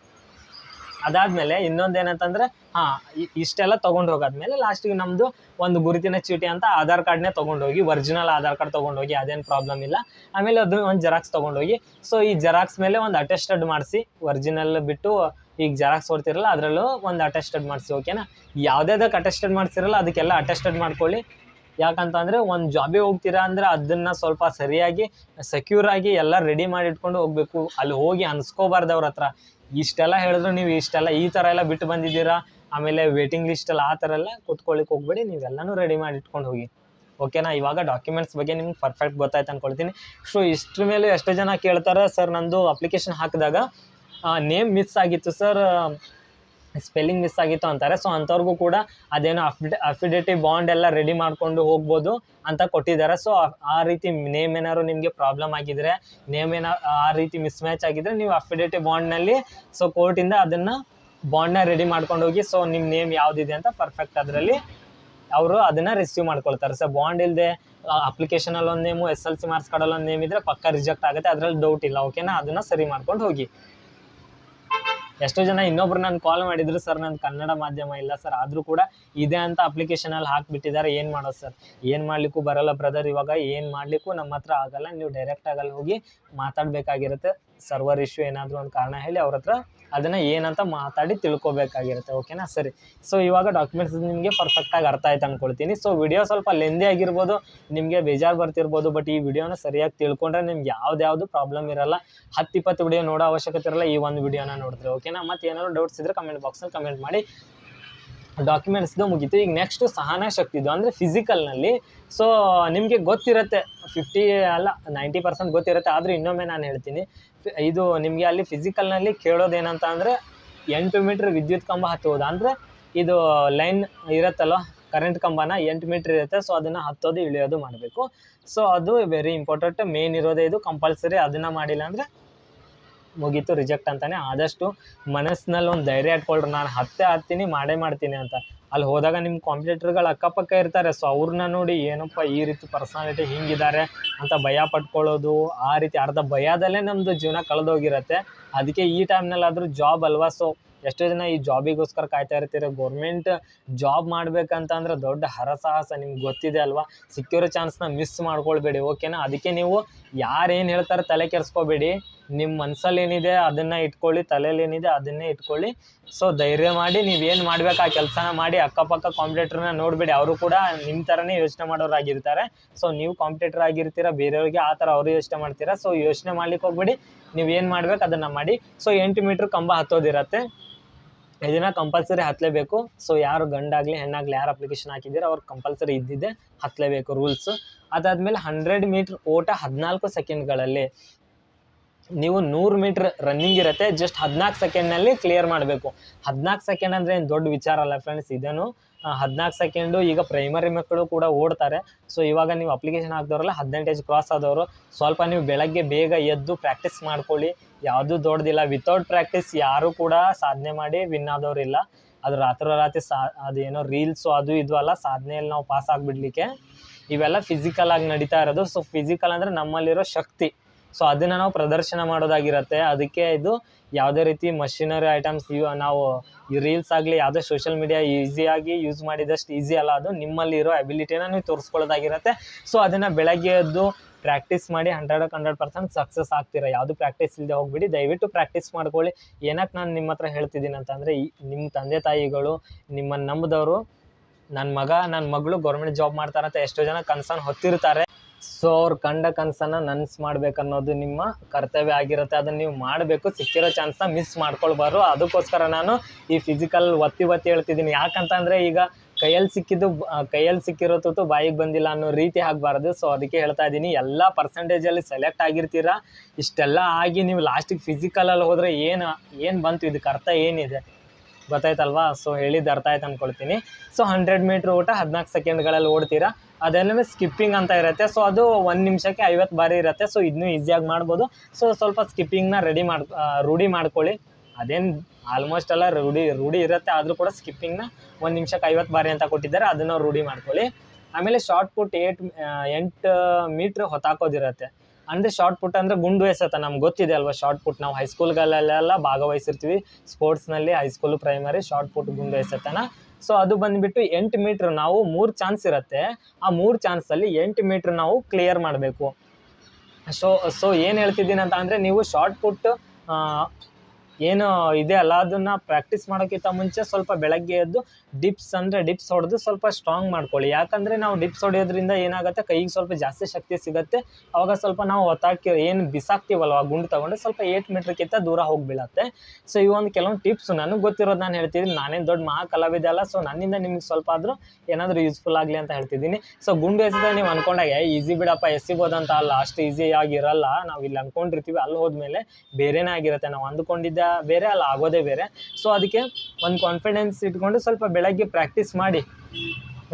ಅದಾದ್ಮೇಲೆ ಇನ್ನೊಂದೇನಂತಂದ್ರೆ, ಹಾ ಇಷ್ಟೆಲ್ಲ ತಗೊಂಡು ಹೋಗಾದ್ಮೇಲೆ ಲಾಸ್ಟಿಗೆ ನಮ್ದು ಒಂದು ಗುರುತಿನ ಚೀಟಿ ಅಂತ ಆಧಾರ್ ಕಾರ್ಡ್ನೇ ತೊಗೊಂಡೋಗಿ ಒರಿಜಿನಲ್ ಆಧಾರ್ ಕಾರ್ಡ್ ತೊಗೊಂಡೋಗಿ, ಅದೇನು ಪ್ರಾಬ್ಲಮ್ ಇಲ್ಲ. ಆಮೇಲೆ ಅದು ಒಂದು ಜೆರಾಕ್ಸ್ ತೊಗೊಂಡೋಗಿ ಸೊ ಈ ಜೆರಾಕ್ಸ್ ಮೇಲೆ ಒಂದು ಅಟೆಸ್ಟೆಡ್ ಮಾಡಿಸಿ ಒರಿಜಿನಲ್ ಬಿಟ್ಟು ಈಗ ಜೆರಾಕ್ಸ್ ಕೊಡ್ತಿರಲ್ಲ ಅದರಲ್ಲೂ ಒಂದು ಅಟೆಸ್ಟೆಡ್ ಮಾಡಿಸಿ ಓಕೆನಾ ಯಾವುದೇದಕ್ಕೆ ಅಟೆಸ್ಟೆಡ್ ಮಾಡ್ಸಿರಲ್ಲ, ಅದಕ್ಕೆಲ್ಲ ಅಟೆಸ್ಟೆಡ್ ಮಾಡ್ಕೊಳ್ಳಿ. ಯಾಕಂತಂದರೆ ಒಂದು ಜಾಬಿಗೆ ಹೋಗ್ತೀರಾ ಅಂದರೆ ಅದನ್ನು ಸ್ವಲ್ಪ ಸರಿಯಾಗಿ ಸೆಕ್ಯೂರ್ ಆಗಿ ಎಲ್ಲ ರೆಡಿ ಮಾಡಿ ಇಟ್ಕೊಂಡು ಹೋಗಬೇಕು. ಅಲ್ಲಿ ಹೋಗಿ ಅನ್ಸ್ಕೋಬಾರ್ದು ಅವ್ರ ಹತ್ರ. ಇಷ್ಟೆಲ್ಲ ಹೇಳಿದ್ರು ನೀವು ಇಷ್ಟೆಲ್ಲ ಈ ಥರ ಎಲ್ಲ ಬಿಟ್ಟು ಬಂದಿದ್ದೀರಾ? ಆಮೇಲೆ ವೇಟಿಂಗ್ ಲಿಸ್ಟಲ್ಲಿ ಆ ಥರ ಎಲ್ಲ ಕುತ್ಕೊಳ್ಳಿಕ್ಕೆ ಹೋಗ್ಬೇಡಿ, ನೀವೆಲ್ಲನೂ ರೆಡಿ ಮಾಡಿ ಇಟ್ಕೊಂಡು ಹೋಗಿ. ಓಕೆನಾ ಇವಾಗ ಡಾಕ್ಯುಮೆಂಟ್ಸ್ ಬಗ್ಗೆ ನಿಮ್ಗೆ ಪರ್ಫೆಕ್ಟ್ ಗೊತ್ತಾಯ್ತು ಅನ್ಕೊಳ್ತೀನಿ. ಸೊ ಇಷ್ಟ್ರ ಮೇಲೆ ಎಷ್ಟೋ ಜನ ಕೇಳ್ತಾರೆ ಸರ್ ನಂದು ಅಪ್ಲಿಕೇಶನ್ ಹಾಕಿದಾಗ ನೇಮ್ ಮಿಸ್ ಆಗಿತ್ತು ಸರ್ ಸ್ಪೆಲ್ಲಿಂಗ್ ಮಿಸ್ ಆಗಿತ್ತು ಅಂತಾರೆ. ಸೊ ಅಂಥವ್ರಿಗೂ ಕೂಡ ಅದೇನೋ ಅಫಿಡ್ ಅಫಿಡೇಟಿವ್ ಬಾಂಡ್ ಎಲ್ಲ ರೆಡಿ ಮಾಡಿಕೊಂಡು ಹೋಗ್ಬೋದು ಅಂತ ಕೊಟ್ಟಿದ್ದಾರೆ. ಸೊ ಆ ರೀತಿ ನೇಮ್ ಏನಾದ್ರು ನಿಮಗೆ ಪ್ರಾಬ್ಲಮ್ ಆಗಿದ್ರೆ ನೇಮ್ ಏನ, ಆ ರೀತಿ ಮಿಸ್ ಮ್ಯಾಚ್ ಆಗಿದ್ರೆ ನೀವು ಅಫಿಡೇಟಿವ್ ಬಾಂಡ್ನಲ್ಲಿ ಸೊ ಕೋರ್ಟಿಂದ ಅದನ್ನು ಬಾಂಡ್ನ ರೆಡಿ ಮಾಡ್ಕೊಂಡು ಹೋಗಿ ಸೊ ನಿಮ್ಮ ನೇಮ್ ಯಾವುದಿದೆ ಅಂತ ಪರ್ಫೆಕ್ಟ್ ಅದರಲ್ಲಿ ಅವರು ಅದನ್ನು ರಿಸೀವ್ ಮಾಡ್ಕೊಳ್ತಾರೆ. ಸೊ ಬಾಂಡ್ ಇಲ್ಲದೆ ಅಪ್ಲಿಕೇಶನಲ್ಲಿ ಒಂದು name S L C marks ಕಾರ್ಡಲ್ಲಿ ಒಂದು ನೇಮ್ ಇದ್ದರೆ ಪಕ್ಕ ರಿಜೆಕ್ಟ್ ಆಗುತ್ತೆ. ಅದರಲ್ಲಿ ಡೌಟ್ ಇಲ್ಲ ಓಕೆನಾ ಅದನ್ನು ಸರಿ ಮಾಡ್ಕೊಂಡು ಹೋಗಿ. ಎಷ್ಟೋ ಜನ ಇನ್ನೊಬ್ರು ನಾನು ಕಾಲ್ ಮಾಡಿದ್ರು, ಸರ್ ನನ್ನ ಕನ್ನಡ ಮಾಧ್ಯಮ ಇಲ್ಲ, ಸರ್. ಆದರೂ ಕೂಡ ಇದೆ ಅಂತ ಅಪ್ಲಿಕೇಶನಲ್ಲಿ ಹಾಕಿಬಿಟ್ಟಿದ್ದಾರೆ. ಏನು ಮಾಡೋದು, ಸರ್? ಏನು ಮಾಡಲಿಕ್ಕೂ ಬರಲ್ಲ ಬ್ರದರ್ ಇವಾಗ ಏನು ಮಾಡಲಿಕ್ಕೂ ನಮ್ಮ ಹತ್ರ ಆಗಲ್ಲ. ನೀವು ಡೈರೆಕ್ಟ್ ಅಲ್ಲಿ ಹೋಗಿ ಮಾತಾಡಬೇಕಾಗಿರುತ್ತೆ. ಸರ್ವರ್ ಇಶ್ಯೂ ಏನಾದರೂ ಒಂದು ಕಾರಣ ಹೇಳಿ ಅವ್ರ ಹತ್ರ ಅದನ್ನು ಏನಂತ ಮಾತಾಡಿ ತಿಳ್ಕೊಬೇಕಾಗಿರುತ್ತೆ ಓಕೆನಾ ಸರಿ. ಸೊ ಇವಾಗ ಡಾಕ್ಯುಮೆಂಟ್ಸ್ ನಿಮಗೆ ಪರ್ಫೆಕ್ಟಾಗಿ ಅರ್ಥ ಆಯ್ತು ಅಂದ್ಕೊಳ್ತೀನಿ ಸೊ ವಿಡಿಯೋ ಸ್ವಲ್ಪ ಲೆಂದಿ ಆಗಿರ್ಬೋದು, ನಿಮಗೆ ಬೇಜಾರು ಬರ್ತಿರ್ಬೋದು ಬಟ್ ಈ ವಿಡಿಯೋನ ಸರಿಯಾಗಿ ತಿಳ್ಕೊಂಡ್ರೆ ನಿಮ್ಗೆ ಯಾವ್ದು ಪ್ರಾಬ್ಲಮ್ ಇರಲ್ಲ. ಹತ್ತು ಇಪ್ಪತ್ತು ವಿಡಿಯೋ ನೋಡೋ ಅವಶ್ಯಕತೆ ಇರಲ್ಲ, ಈ ಒಂದು ವಿಡಿಯೋನ ನೋಡಿದ್ರೆ ಓಕೆನಾ ಮತ್ತೆ ಏನಾದ್ರು ಡೌಟ್ಸ್ ಇದ್ರೆ ಕಮೆಂಟ್ ಬಾಕ್ಸಲ್ಲಿ ಕಮೆಂಟ್ ಮಾಡಿ. ಡಾಕ್ಯುಮೆಂಟ್ಸ್ದು ಮುಗೀತು. ಈಗ ನೆಕ್ಸ್ಟು ಸಹನ ಶಕ್ತಿದು ಅಂದರೆ ಫಿಸಿಕಲ್ನಲ್ಲಿ ಸೊ ನಿಮಗೆ ಗೊತ್ತಿರುತ್ತೆ ಫಿಫ್ಟಿ ಅಲ್ಲ ನೈಂಟಿ ಪರ್ಸೆಂಟ್ ಗೊತ್ತಿರುತ್ತೆ, ಆದರೂ ಇನ್ನೊಮ್ಮೆ ನಾನು ಹೇಳ್ತೀನಿ. ಇದು ನಿಮಗೆ ಅಲ್ಲಿ ಫಿಸಿಕಲ್ನಲ್ಲಿ ಕೇಳೋದೇನಂತ ಅಂದರೆ ಎಂಟು ಮೀಟ್ರ್ ವಿದ್ಯುತ್ ಕಂಬ ಹತ್ತುವುದು. ಅಂದರೆ ಇದು ಲೈನ್ ಇರುತ್ತಲ್ಲ ಕರೆಂಟ್ ಕಂಬನ ಎಂಟು ಮೀಟ್ರ್ ಇರುತ್ತೆ. ಸೊ ಅದನ್ನು ಹತ್ತೋದು, ಇಳಿಯೋದು ಮಾಡಬೇಕು. ಸೊ ಅದು ವೆರಿ ಇಂಪಾರ್ಟೆಂಟ್ ಮೇನ್ ಇರೋದೇ ಇದು ಕಂಪಲ್ಸರಿ ಅದನ್ನು ಮಾಡಿಲ್ಲ ಅಂದರೆ ಮುಗೀತು ರಿಜೆಕ್ಟ್ ಅಂತಾನೆ. ಆದಷ್ಟು ಮನಸ್ಸಿನಲ್ಲಿ ಒಂದು ಧೈರ್ಯ ಇಟ್ಕೊಳ್ರಿ. ನಾನು ಹತ್ತೇ ಹತ್ತೀನಿ ಮಾಡೇ ಮಾಡ್ತೀನಿ ಅಂತ. ಅಲ್ಲಿ ಹೋದಾಗ ನಿಮ್ಮ ಕಾಂಪಿಟೇಟರ್ಗಳು ಅಕ್ಕಪಕ್ಕ ಇರ್ತಾರೆ. ಸೊ ಅವ್ರನ್ನ ನೋಡಿ ಏನಪ್ಪ ಈ ರೀತಿ ಪರ್ಸನಾಲಿಟಿ ಹಿಂಗಿದ್ದಾರೆ ಅಂತ ಭಯ ಪಟ್ಕೊಳ್ಳೋದು, ಆ ರೀತಿ ಅರ್ಧ ಭಯದಲ್ಲೇ ನಮ್ಮದು ಜೀವನ ಕಳೆದೋಗಿರತ್ತೆ. ಅದಕ್ಕೆ ಈ ಟೈಮ್ನಲ್ಲಾದರೂ ಜಾಬ್ ಅಲ್ವಾ? ಸೊ ಎಷ್ಟೋ ಜನ ಈ ಜಾಬಿಗೋಸ್ಕರ ಕಾಯ್ತಾ ಇರ್ತೀರಿ. ಗೌರ್ಮೆಂಟ್ ಜಾಬ್ ಮಾಡ್ಬೇಕಂತಂದ್ರೆ ದೊಡ್ಡ ಹರಸಾಹಸ ನಿಮ್ಗೆ ಗೊತ್ತಿದೆ ಅಲ್ವಾ? ಸಿಕ್ಕಿರೋ ಚಾನ್ಸ್ನ ಮಿಸ್ ಮಾಡ್ಕೊಳ್ಬೇಡಿ ಓಕೆನಾ ಅದಕ್ಕೆ ನೀವು ಯಾರು ಏನು ಹೇಳ್ತಾರೆ ತಲೆ ಕೆಡಿಸ್ಕೋಬೇಡಿ. ನಿಮ್ಮ ಮನ್ಸಲ್ಲಿ ಏನಿದೆ ಅದನ್ನು ಇಟ್ಕೊಳ್ಳಿ ತಲೆಯಲ್ಲಿ ಏನಿದೆ ಅದನ್ನೇ ಇಟ್ಕೊಳ್ಳಿ. ಸೊ ಧೈರ್ಯ ಮಾಡಿ ನೀವೇನು ಮಾಡ್ಬೇಕು ಆ ಕೆಲಸನ ಮಾಡಿ ಅಕ್ಕಪಕ್ಕ ಕಾಂಪಿಟೇಟರ್ನ ನೋಡಬೇಡಿ. ಅವರು ಕೂಡ ನಿಮ್ಮ ಥರನೇ ಯೋಚನೆ ಮಾಡೋರಾಗಿರ್ತಾರೆ. ಸೊ ನೀವು ಕಾಂಪಿಟೇಟರ್ ಆಗಿರ್ತೀರ, ಬೇರೆಯವ್ರಿಗೆ ಆ ಥರ ಅವರು ಯೋಚನೆ ಮಾಡ್ತೀರಾ. ಸೊ ಯೋಚನೆ ಮಾಡ್ಲಿಕ್ಕೆ ಹೋಗ್ಬೇಡಿ. ನೀವು ಏನು ಮಾಡ್ಬೇಕು ಅದನ್ನು ಮಾಡಿ. ಸೊ ಎಂಟು ಮೀಟ್ರ್ ಕಂಬ ಹತ್ತೋದಿರತ್ತೆ. ಇದನ್ನ ಕಂಪಲ್ಸರಿ ಹತ್ತಲೇಬೇಕು ಸೊ ಯಾರು ಗಂಡಾಗಲಿ, ಹೆಣ್ಣಾಗಲಿ ಯಾರು ಅಪ್ಲಿಕೇಶನ್ ಹಾಕಿದ್ದೀರೋ ಅವ್ರು ಕಂಪಲ್ಸರಿ ಇದ್ದಿದ್ದೆ ಹತ್ತಲೇಬೇಕು ರೂಲ್ಸು ಅದಾದಮೇಲೆ ಹಂಡ್ರೆಡ್ ಮೀಟ್ರ್ ಓಟ ಹದಿನಾಲ್ಕು ಸೆಕೆಂಡ್ಗಳಲ್ಲಿ ನೀವು ನೂರು ಮೀಟ್ರ್ ರನ್ನಿಂಗ್ ಇರುತ್ತೆ ಜಸ್ಟ್ ಹದಿನಾಲ್ಕು ಸೆಕೆಂಡ್ನಲ್ಲಿ ಕ್ಲಿಯರ್ ಮಾಡಬೇಕು. ಹದಿನಾಲ್ಕು ಸೆಕೆಂಡ್ ಅಂದರೆ ಏನು ದೊಡ್ಡ ವಿಚಾರ ಅಲ್ಲ ಫ್ರೆಂಡ್ಸ್ ಇದೇನು? ಹದಿನಾಲ್ಕು ಸೆಕೆಂಡು ಈಗ ಪ್ರೈಮರಿ ಮಕ್ಕಳು ಕೂಡ ಓಡ್ತಾರೆ. ಸೊ ಇವಾಗ ನೀವು ಅಪ್ಲಿಕೇಶನ್ ಹಾಕಿದವರಲ್ಲ, ಹದಿನೆಂಟು ಏಜ್ ಕ್ರಾಸ್ ಆದವರು, ಸ್ವಲ್ಪ ನೀವು ಬೆಳಗ್ಗೆ ಬೇಗ ಎದ್ದು ಪ್ರಾಕ್ಟೀಸ್ ಮಾಡ್ಕೊಳ್ಳಿ. ಯಾವುದೂ ದೊಡ್ಡದಿಲ್ಲ. ವಿತೌಟ್ ಪ್ರಾಕ್ಟೀಸ್ ಯಾರು ಕೂಡ ಸಾಧನೆ ಮಾಡಿ ವಿನ್ ಆದವ್ರಿಲ್ಲ. ಅದು ರಾತ್ರೋರಾತ್ರಿ ಸಾ, ಅದೇನೋ ರೀಲ್ಸು ಅದು ಇದು ಅಲ್ಲ, ಸಾಧನೆಯಲ್ಲಿ ನಾವು ಪಾಸ್ ಆಗಿಬಿಡ್ಲಿಕ್ಕೆ ಇವೆಲ್ಲ ಫಿಸಿಕಲ್ ಆಗಿ ನಡೀತಾ ಇರೋದು. ಸೊ ಫಿಸಿಕಲ್ ಅಂದರೆ ನಮ್ಮಲ್ಲಿರೋ ಶಕ್ತಿ. ಸೊ ಅದನ್ನು ನಾವು ಪ್ರದರ್ಶನ ಮಾಡೋದಾಗಿರುತ್ತೆ. ಅದಕ್ಕೆ ಇದು ಯಾವುದೇ ರೀತಿ ಮಷಿನರಿ ಐಟಮ್ಸ್ ಯು ನಾವು ಈ ರೀಲ್ಸ್ ಆಗಲಿ, ಯಾವುದೇ ಸೋಷಿಯಲ್ ಮೀಡಿಯಾ ಈಸಿಯಾಗಿ ಯೂಸ್ ಮಾಡಿದಷ್ಟು ಈಸಿ ಅಲ್ಲ ಅದು. ನಿಮ್ಮಲ್ಲಿರೋ ಅಬಿಲಿಟಿನ ನೀವು ತೋರಿಸ್ಕೊಳ್ಳೋದಾಗಿರತ್ತೆ. ಸೊ ಅದನ್ನು ಬೆಳಗ್ಗೆ ಎದ್ದು ಪ್ರಾಕ್ಟೀಸ್ ಮಾಡಿ ಹಂಡ್ರೆಡ್ ಹಂಡ್ರೆಡ್ ಪರ್ಸೆಂಟ್ ಸಕ್ಸಸ್ ಆಗ್ತೀರಾ? ಯಾವುದು ಪ್ರಾಕ್ಟೀಸ್ ಇಲ್ಲದೆ ಹೋಗ್ಬಿಡಿ. ದಯವಿಟ್ಟು ಪ್ರಾಕ್ಟೀಸ್ ಮಾಡ್ಕೊಳ್ಳಿ. ಏನಕ್ಕೆ ನಾನು ನಿಮ್ಮ ಹತ್ರ ಹೇಳ್ತಿದ್ದೀನಿ ಅಂತಂದರೆ, ಈ ನಿಮ್ಮ ತಂದೆ ತಾಯಿಗಳು ನಿಮ್ಮನ್ನು ನಂಬಿದವರು ನನ್ನ ಮಗ ನನ್ನ ಮಗಳು ಗೌರ್ಮೆಂಟ್ ಜಾಬ್ ಮಾಡ್ತಾರಂತ ಎಷ್ಟೋ ಜನ ಕನ್ಸನ್ ಹೊತ್ತಿರ್ತಾರೆ. ಸೊ ಅವ್ರು ಕಂಡ ಕನಸನ್ನು ನನ್ಸ್ ಮಾಡ್ಬೇಕು ಅನ್ನೋದು ನಿಮ್ಮ ಕರ್ತವ್ಯ ಆಗಿರುತ್ತೆ. ಅದನ್ನು ನೀವು ಮಾಡಬೇಕು. ಸಿಕ್ಕಿರೋ ಚಾನ್ಸ್ನ ಮಿಸ್ ಮಾಡ್ಕೊಳ್ಬಾರ್ದು. ಅದಕ್ಕೋಸ್ಕರ ನಾನು ಈ ಫಿಸಿಕಲ್ ಒತ್ತಿ ಒತ್ತಿ ಹೇಳ್ತಿದ್ದೀನಿ. ಯಾಕಂತಂದರೆ ಈಗ ಕೈಯಲ್ಲಿ ಸಿಕ್ಕಿದ್ದು ಕೈಯಲ್ಲಿ ಸಿಕ್ಕಿರೋ ಬಾಯಿಗೆ ಬಂದಿಲ್ಲ ಅನ್ನೋ ರೀತಿ ಆಗಬಾರ್ದು. ಸೊ ಅದಕ್ಕೆ ಹೇಳ್ತಾ ಇದ್ದೀನಿ, ಎಲ್ಲ ಪರ್ಸೆಂಟೇಜಲ್ಲಿ ಸೆಲೆಕ್ಟ್ ಆಗಿರ್ತೀರ? ಇಷ್ಟೆಲ್ಲ ಆಗಿ ನೀವು ಲಾಸ್ಟಿಗೆ ಫಿಸಿಕಲಲ್ಲಿ ಹೋದರೆ ಏನು ಏನು ಬಂತು? ಇದಕ್ಕೆ ಅರ್ಥ ಏನಿದೆ? ಗೊತ್ತಾಯ್ತಲ್ವಾ? ಸೊ ಹೇಳಿದ್ದು ಅರ್ಥ ಆಯ್ತು ಅಂದ್ಕೊಳ್ತೀನಿ ಸೊ ಹಂಡ್ರೆಡ್ ಮೀಟ್ರ್ ಊಟ ಹದಿನಾಲ್ಕು ಸೆಕೆಂಡ್ಗಳಲ್ಲಿ ಓಡ್ತೀರಾ? ಅದೇನೇ ಸ್ಕಿಪ್ಪಿಂಗ್ ಅಂತ ಇರುತ್ತೆ. ಸೊ ಅದು ಒಂದು ನಿಮಿಷಕ್ಕೆ ಐವತ್ತು ಬಾರಿ ಇರುತ್ತೆ. ಸೊ ಇದನ್ನೂ ಈಸಿಯಾಗಿ ಮಾಡ್ಬೋದು. ಸೊ ಸ್ವಲ್ಪ ಸ್ಕಿಪ್ಪಿಂಗ್ನ ರೆಡಿ ಮಾಡಿ ರೂಢಿ ಮಾಡ್ಕೊಳ್ಳಿ. ಅದೇನು ಆಲ್ಮೋಸ್ಟ್ ಎಲ್ಲ ರೂಢಿ ರೂಢಿ ಇರುತ್ತೆ, ಆದರೂ ಕೂಡ ಸ್ಕಿಪ್ಪಿಂಗ್ನ ಒಂದು ನಿಮಿಷಕ್ಕೆ ಐವತ್ತು ಬಾರಿ ಅಂತ ಕೊಟ್ಟಿದ್ದಾರೆ, ಅದನ್ನು ರೂಢಿ ಮಾಡ್ಕೊಳ್ಳಿ. ಆಮೇಲೆ ಶಾರ್ಟ್ ಪುಟ್ ಏಟ್ ಎಂಟು ಮೀಟ್ರ್ ಹೊತ್ತಾಕೋದಿರುತ್ತೆ. ಅಂದರೆ ಶಾರ್ಟ್ ಪುಟ್ ಅಂದರೆ ಗುಂಡು ಎಸೆತ, ನಮ್ಗೆ ಗೊತ್ತಿದೆ ಅಲ್ವಾ ಶಾರ್ಟ್ ಪುಟ್ ನಾವು ಹೈಸ್ಕೂಲ್ಗಳಲ್ಲೆಲ್ಲ ಭಾಗವಹಿಸಿರ್ತೀವಿ ಸ್ಪೋರ್ಟ್ಸ್ನಲ್ಲಿ high school primary shot put ಗುಂಡು ಎಸೆತನ. ಸೊ ಅದು ಬಂದುಬಿಟ್ಟು ಎಂಟು ಮೀಟ್ರ್ ನಾವು ಮೂರು ಚಾನ್ಸ್ ಇರುತ್ತೆ. ಆ ಮೂರು ಚಾನ್ಸಲ್ಲಿ ಎಂಟು ಮೀಟ್ರ್ ನಾವು ಕ್ಲಿಯರ್ ಮಾಡಬೇಕು. ಸೊ ಸೊ ಏನು ಹೇಳ್ತಿದ್ದೀನಿ ಅಂತ ಅಂದರೆ ನೀವು ಶಾರ್ಟ್ ಪುಟ್ ಏನು ಇದೆ ಅಲ್ಲ ಅದನ್ನು ಪ್ರಾಕ್ಟೀಸ್ ಮಾಡೋಕ್ಕಿಂತ ಮುಂಚೆ ಸ್ವಲ್ಪ ಬೆಳಗ್ಗೆ ಎದ್ದು ಡಿಪ್ಸ್ ಅಂದರೆ ಡಿಪ್ಸ್ ಹೊಡೆದು ಸ್ವಲ್ಪ ಸ್ಟ್ರಾಂಗ್ ಮಾಡ್ಕೊಳ್ಳಿ. ಯಾಕಂದರೆ ನಾವು ಡಿಪ್ಸ್ ಹೊಡೆಯೋದ್ರಿಂದ ಏನಾಗುತ್ತೆ? ಕೈಗೆ ಸ್ವಲ್ಪ ಜಾಸ್ತಿ ಶಕ್ತಿ ಸಿಗುತ್ತೆ. ಅವಾಗ ಸ್ವಲ್ಪ ನಾವು ಹೊತ್ತಾಕಿ ಏನು ಬಿಸಾಕ್ತೀವಲ್ವ ಗುಂಡು ತಗೊಂಡು? ಸ್ವಲ್ಪ ಏಟ್ ಮೀಟ್ರ್ಕ್ಕಿಂತ ದೂರ ಹೋಗಿ ಬೀಳತ್ತೆ. ಸೊ ಈ ಒಂದು ಕೆಲವೊಂದು ಟಿಪ್ಸ್ ನನಗೆ ಗೊತ್ತಿರೋದು ನಾನು ಹೇಳ್ತಿದ್ದೀನಿ ನಾನೇನು ದೊಡ್ಡ ಮಹಾ ಅಲ್ಲ ಸೊ ನನ್ನಿಂದ ನಿಮ್ಗೆ ಸ್ವಲ್ಪ ಆದರೂ ಏನಾದರೂ ಯೂಸ್ಫುಲ್ ಆಗಲಿ ಅಂತ ಹೇಳ್ತಿದ್ದೀನಿ ಸೊ ಗುಂಡು ಎಸೆದ ನೀವು ಅಂದ್ಕೊಂಡಾಗೆ ಈಸಿ ಬಿಡಪ್ಪ, ಎಸಿಬೋದಂತ ಅಲ್ಲ, ಅಷ್ಟು ಈಸಿಯಾಗಿರಲ್ಲ ನಾವು ಇಲ್ಲಿ ಅಂದ್ಕೊಂಡಿರ್ತೀವಿ ಅಲ್ಲಿ ಹೋದ್ಮೇಲೆ ಬೇರೆನೇ ಆಗಿರುತ್ತೆ. ನಾವು ಅಂದ್ಕೊಂಡಿದ್ದ ಬೇರೆ, ಅಲ್ಲಿ ಆಗೋದೇ ಬೇರೆ. ಸೊ ಅದಕ್ಕೆ ಒಂದು ಕಾನ್ಫಿಡೆನ್ಸ್ ಇಟ್ಕೊಂಡು ಸ್ವಲ್ಪ ಬೆಳಗ್ಗೆ ಪ್ರಾಕ್ಟೀಸ್ ಮಾಡಿ.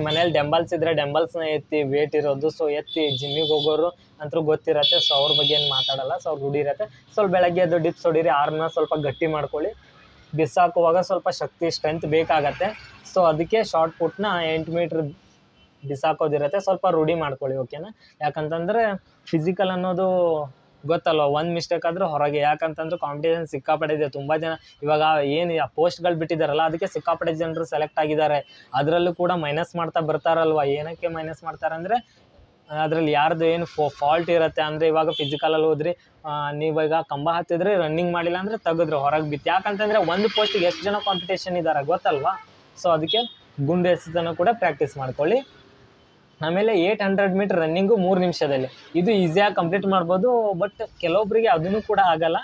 ಮನೇಲಿ ಡೆಂಬಲ್ಸ್ ಇದ್ದರೆ ಡೆಂಬಲ್ಸ್ನ ಎತ್ತಿ ವೇಟ್ ಇರೋದು ಸೊ ಎತ್ತಿ ಜಿಮ್ಮಿಗೆ ಹೋಗೋರು ಅಂತೂ ಗೊತ್ತಿರತ್ತೆ ಸೊ ಅವ್ರ ಬಗ್ಗೆ ಏನು ಮಾತಾಡಲ್ಲ ಸೊ ಅವ್ರು ರೂಢಿ ಇರತ್ತೆ. ಸ್ವಲ್ಪ ಬೆಳಗ್ಗೆ ಅದು ಡಿಪ್ಸ್ ಹೊಡೀರಿ ಆರ್ಮ್ನ ಸ್ವಲ್ಪ ಗಟ್ಟಿ ಮಾಡ್ಕೊಳ್ಳಿ. ಬಿಸಾಕುವಾಗ ಸ್ವಲ್ಪ ಶಕ್ತಿ ಸ್ಟ್ರೆಂತ್ ಬೇಕಾಗತ್ತೆ. ಸೊ ಅದಕ್ಕೆ ಶಾರ್ಟ್ ಪುಟ್ನ ಎಂಟು ಮೀಟ್ರ್ ಬಿಸಾಕೋದಿರತ್ತೆ, ಸ್ವಲ್ಪ ರೂಢಿ ಮಾಡ್ಕೊಳ್ಳಿ ಓಕೆನಾ ಯಾಕಂತಂದರೆ ಫಿಸಿಕಲ್ ಅನ್ನೋದು ಗೊತ್ತಲ್ವ? ಒಂದು ಮಿಸ್ಟೇಕ್ ಆದರೂ ಹೊರಗೆ. ಯಾಕಂತಂದ್ರೆ ಕಾಂಪಿಟೇಷನ್ ಸಿಕ್ಕಾಪಟ್ಟೆ ಇದೆ. ತುಂಬ ಜನ ಇವಾಗ ಏನು ಆ ಪೋಸ್ಟ್ಗಳು ಬಿಟ್ಟಿದ್ದಾರಲ್ಲ ಅದಕ್ಕೆ ಸಿಕ್ಕಾಪಟ್ಟೆ ಜನರು ಸೆಲೆಕ್ಟ್ ಆಗಿದ್ದಾರೆ. ಅದರಲ್ಲೂ ಕೂಡ ಮೈನಸ್ ಮಾಡ್ತಾ ಬರ್ತಾರಲ್ವ? ಏನಕ್ಕೆ ಮೈನಸ್ ಮಾಡ್ತಾರೆ ಅಂದರೆ, ಅದರಲ್ಲಿ ಯಾರ್ದು ಏನು ಫಾಲ್ಟ್ ಇರುತ್ತೆ? ಅಂದರೆ ಇವಾಗ ಫಿಸಿಕಲಲ್ಲಿ ಹೋದ್ರಿ ನೀವೀಗ ಕಂಬ ಹತ್ತಿದ್ರೆ ರನ್ನಿಂಗ್ ಮಾಡಿಲ್ಲ ಅಂದರೆ ತೆಗೆದ್ರು, ಹೊರಗೆ ಬಿತ್ತು. ಯಾಕಂತಂದರೆ ಒಂದು ಪೋಸ್ಟಿಗೆ ಎಷ್ಟು ಜನ ಕಾಂಪಿಟೇಷನ್ ಇದ್ದಾರೆ ಗೊತ್ತಲ್ವಾ? ಸೊ ಅದಕ್ಕೆ ಗುಂಡು ಕೂಡ ಪ್ರಾಕ್ಟೀಸ್ ಮಾಡ್ಕೊಳ್ಳಿ. ಆಮೇಲೆ ಏಯ್ಟ್ ಹಂಡ್ರೆಡ್ ಮೀಟ್ರ್ ರನ್ನಿಂಗು ಮೂರು ನಿಮಿಷದಲ್ಲಿ. ಇದು ಈಸಿಯಾಗಿ ಕಂಪ್ಲೀಟ್ ಮಾಡ್ಬೋದು ಬಟ್ ಕೆಲವೊಬ್ಬರಿಗೆ ಅದನ್ನು ಕೂಡ ಆಗಲ್ಲ.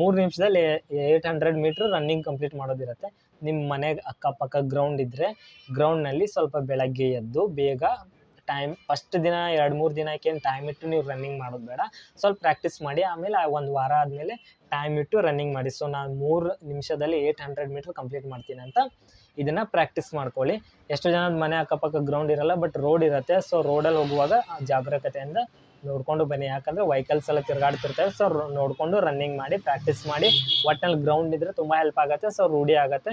ಮೂರು ನಿಮಿಷದಲ್ಲಿ eight hundred metre running complete ಮಾಡೋದಿರುತ್ತೆ. ನಿಮ್ಮ ಮನೆಗೆ ಅಕ್ಕಪಕ್ಕ ಗ್ರೌಂಡ್ ಇದ್ದರೆ ಗ್ರೌಂಡ್ನಲ್ಲಿ ಸ್ವಲ್ಪ ಬೆಳಗ್ಗೆ ಎದ್ದು ಬೇಗ ಟೈಮ್ ಫಸ್ಟ್ ದಿನ, ಎರಡು ಮೂರು ದಿನಕ್ಕೆ ಏನು ಟೈಮ್ ಇಟ್ಟು ನೀವು ರನ್ನಿಂಗ್ ಮಾಡೋದು ಬೇಡ. ಸ್ವಲ್ಪ ಪ್ರಾಕ್ಟೀಸ್ ಮಾಡಿ, ಆಮೇಲೆ ಒಂದು ವಾರ ಆದಮೇಲೆ ಟೈಮ್ ಇಟ್ಟು ರನ್ನಿಂಗ್ ಮಾಡಿ. ಸೊ ನಾನು ಮೂರು ನಿಮಿಷದಲ್ಲಿ ಏಯ್ಟ್ ಹಂಡ್ರೆಡ್ ಮೀಟ್ರ್ ಕಂಪ್ಲೀಟ್ ಮಾಡ್ತೀನಿ ಅಂತ ಇದನ್ನು ಪ್ರಾಕ್ಟೀಸ್ ಮಾಡ್ಕೊಳ್ಳಿ. ಎಷ್ಟು ಜನದ ಮನೆ ಅಕ್ಕಪಕ್ಕ ಗ್ರೌಂಡ್ ಇರಲ್ಲ ಬಟ್ ರೋಡ್ ಇರುತ್ತೆ. ಸೊ ರೋಡಲ್ಲಿ ಹೋಗುವಾಗ ಜಾಗರೂಕತೆಯಿಂದ ನೋಡಿಕೊಂಡು ಬನ್ನಿ. ಯಾಕಂದ್ರೆ ವೆಹಿಕಲ್ಸ್ ಎಲ್ಲ ತಿರುಗಾಡ್ತಿರ್ತವೆ ಸೊ ನೋಡಿಕೊಂಡು ರನ್ನಿಂಗ್ ಮಾಡಿ ಪ್ರಾಕ್ಟೀಸ್ ಮಾಡಿ. ಒಟ್ಟಿನಲ್ಲಿ ಗ್ರೌಂಡ್ ಇದ್ದರೆ ತುಂಬ ಹೆಲ್ಪ್ ಆಗುತ್ತೆ. ಸೊ ರೂಢಿ ಆಗುತ್ತೆ.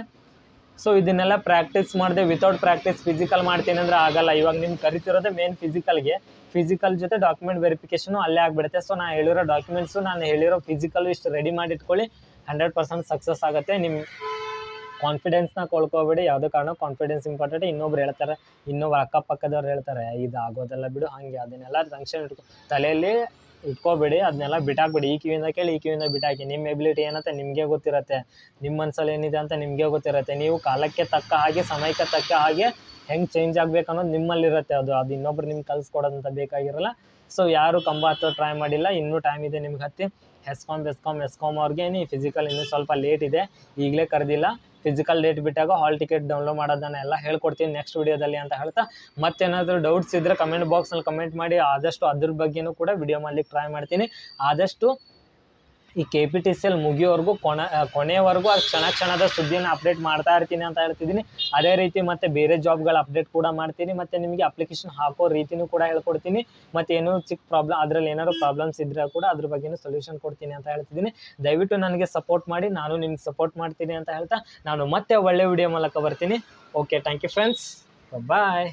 ಸೊ ಇದನ್ನೆಲ್ಲ ಪ್ರಾಕ್ಟೀಸ್ ಮಾಡಿದೆ ವಿತೌಟ್ ಪ್ರಾಕ್ಟೀಸ್ ಫಿಸಿಕಲ್ ಮಾಡ್ತೀನಿ ಅಂದ್ರೆ ಆಗಲ್ಲ. ಇವಾಗ ನಿಮ್ಗೆ ಕರಿತಿರೋದೇ ಮೇನ್ ಫಿಸಿಕಲ್ಗೆ ಫಿಸಿಕಲ್ ಜೊತೆ ಡಾಕ್ಯುಮೆಂಟ್ ವೆರಿಫಿಕೇಷನು ಅಲ್ಲೇ ಆಗಿಬಿಡುತ್ತೆ. ಸೊ ನಾನು ಹೇಳಿರೋ ಡಾಕ್ಯುಮೆಂಟ್ಸು ನಾನು ಹೇಳಿರೋ ಫಿಸಿಕಲ್ ಇಷ್ಟು ರೆಡಿ ಮಾಡಿ ಇಟ್ಕೊಳ್ಳಿ. ಹಂಡ್ರೆಡ್ ಪರ್ಸೆಂಟ್ ಸಕ್ಸಸ್ ಆಗುತ್ತೆ. ನಿಮ್ಮ ಕಾನ್ಫಿಡೆನ್ಸ್ನ ಕೊಳ್ಕೋಬೇಡಿ. ಯಾವುದೇ ಕಾರಣ ಕಾನ್ಫಿಡೆನ್ಸ್ ಇಂಪಾರ್ಟೆಂಟ್ ಇನ್ನೊಬ್ರು ಹೇಳ್ತಾರೆ, ಇನ್ನೊಬ್ರು ಅಕ್ಕಪಕ್ಕದವ್ರು ಹೇಳ್ತಾರೆ ಇದು ಆಗೋದೆಲ್ಲ ಬಿಡು, ಹಾಗೆ ಅದನ್ನೆಲ್ಲ ಫಂಕ್ಷನ್ ಇಟ್ಕೊ ತಲೆಯಲ್ಲಿ ಇಟ್ಕೋಬೇಡಿ, ಅದನ್ನೆಲ್ಲ ಬಿಟ್ಟಾಕ್ಬಿಡಿ. ಈ ಕಿವಿಯಿಂದ ಕೇಳಿ, ಈ ಕಿವಿಯಿಂದ ಬಿಟ್ಟಾಕಿ. ನಿಮ್ಮ ಎಬಿಲಿಟಿ ಏನಂತ ನಿಮಗೆ ಗೊತ್ತಿರುತ್ತೆ. ನಿಮ್ಮ ಮನಸ್ಸಲ್ಲಿ ಏನಿದೆ ಅಂತ ನಿಮಗೆ ಗೊತ್ತಿರುತ್ತೆ. ನೀವು ಕಾಲಕ್ಕೆ ತಕ್ಕ ಹಾಗೆ, ಸಮಯಕ್ಕೆ ತಕ್ಕ ಹಾಗೆ ಹೆಂಗೆ ಚೇಂಜ್ ಆಗ್ಬೇಕು ಅನ್ನೋದು ನಿಮ್ಮಲ್ಲಿರುತ್ತೆ. ಅದು ಅದು ಇನ್ನೊಬ್ರು ನಿಮ್ಗೆ ಕಲಿಸ್ಕೊಡೋದಂತ ಬೇಕಾಗಿರಲ್ಲ. ಸೊ ಯಾರು ಕಂಬ ಹತ್ತೋ ಟ್ರೈ ಮಾಡಿಲ್ಲ, ಇನ್ನೂ ಟೈಮ್ ಇದೆ ನಿಮ್ಗೆ ಹತ್ತಿ. ಹೆಸ್ಕಾಮ್ ಬೆಸ್ಕಾಮ್ ಎಸ್ಕಾಮ್ ಅವ್ರಿಗೆ ಫಿಸಿಕಲ್ ಇನ್ನೂ ಸ್ವಲ್ಪ ಲೇಟ್ ಇದೆ. ಈಗಲೇ ಕರೆದಿಲ್ಲ. ಫಿಸಿಕಲ್ ಡೇಟ್ ಬಿಟ್ಟಾಗ ಹಾಲ್ ಟಿಕೆಟ್ ಡೌನ್ಲೋಡ್ ಮಾಡೋದನ್ನ ಎಲ್ಲ ಹೇಳ್ಕೊಡ್ತೀನಿ ನೆಕ್ಸ್ಟ್ ವೀಡಿಯೋದಲ್ಲಿ ಅಂತ ಹೇಳ್ತಾ. ಮತ್ತೇನಾದರೂ ಡೌಟ್ಸ್ ಇದ್ದರೆ ಕಮೆಂಟ್ ಬಾಕ್ಸ್ನಲ್ಲಿ ಕಮೆಂಟ್ ಮಾಡಿ, ಆದಷ್ಟು ಅದ್ರ ಬಗ್ಗೆಯೂ ಕೂಡ ವಿಡಿಯೋ ಮಾಡ್ಲಿಕ್ಕೆ ಟ್ರೈ ಮಾಡ್ತೀನಿ. ಆದಷ್ಟು ಈ K P T C L ಮುಗಿಯೋವರೆಗೂ ಕೊನ ಆ, ಕೊನೆಯವರೆಗೂ ಅದು ಕ್ಷಣ ಕ್ಷಣದ ಸುದ್ದಿನ ಅಪ್ಡೇಟ್ ಮಾಡ್ತಾ ಇರ್ತೀನಿ ಅಂತ ಹೇಳ್ತಿದ್ದೀನಿ. ಅದೇ ರೀತಿ ಮತ್ತೆ ಬೇರೆ ಜಾಬ್ಗಳ ಅಪ್ಡೇಟ್ ಕೂಡ ಮಾಡ್ತೀನಿ ಮತ್ತೆ ನಿಮಗೆ ಅಪ್ಲಿಕೇಶನ್ ಹಾಕೋ ರೀತಿನೂ ಕೂಡ ಹೇಳ್ಕೊಡ್ತೀನಿ. ಮತ್ತೆ ಏನು ಚಿಕ್ಕ ಪ್ರಾಬ್ಲಮ್ ಅದರಲ್ಲಿ ಏನಾದ್ರು ಪ್ರಾಬ್ಲಮ್ಸ್ ಇದ್ರೆ ಕೂಡ ಅದ್ರ ಬಗ್ಗೆನೂ ಸೊಲ್ಯೂಷನ್ ಕೊಡ್ತೀನಿ ಅಂತ ಹೇಳ್ತಿದ್ದೀನಿ. ದಯವಿಟ್ಟು ನನಗೆ ಸಪೋರ್ಟ್ ಮಾಡಿ ನಾನು ನಿಮ್ಗೆ ಸಪೋರ್ಟ್ ಮಾಡ್ತೀನಿ ಅಂತ ಹೇಳ್ತಾ ನಾನು ಮತ್ತೆ ಒಳ್ಳೆ ವಿಡಿಯೋ ಮೂಲಕ ಬರ್ತೀನಿ. Okay thank you friends bye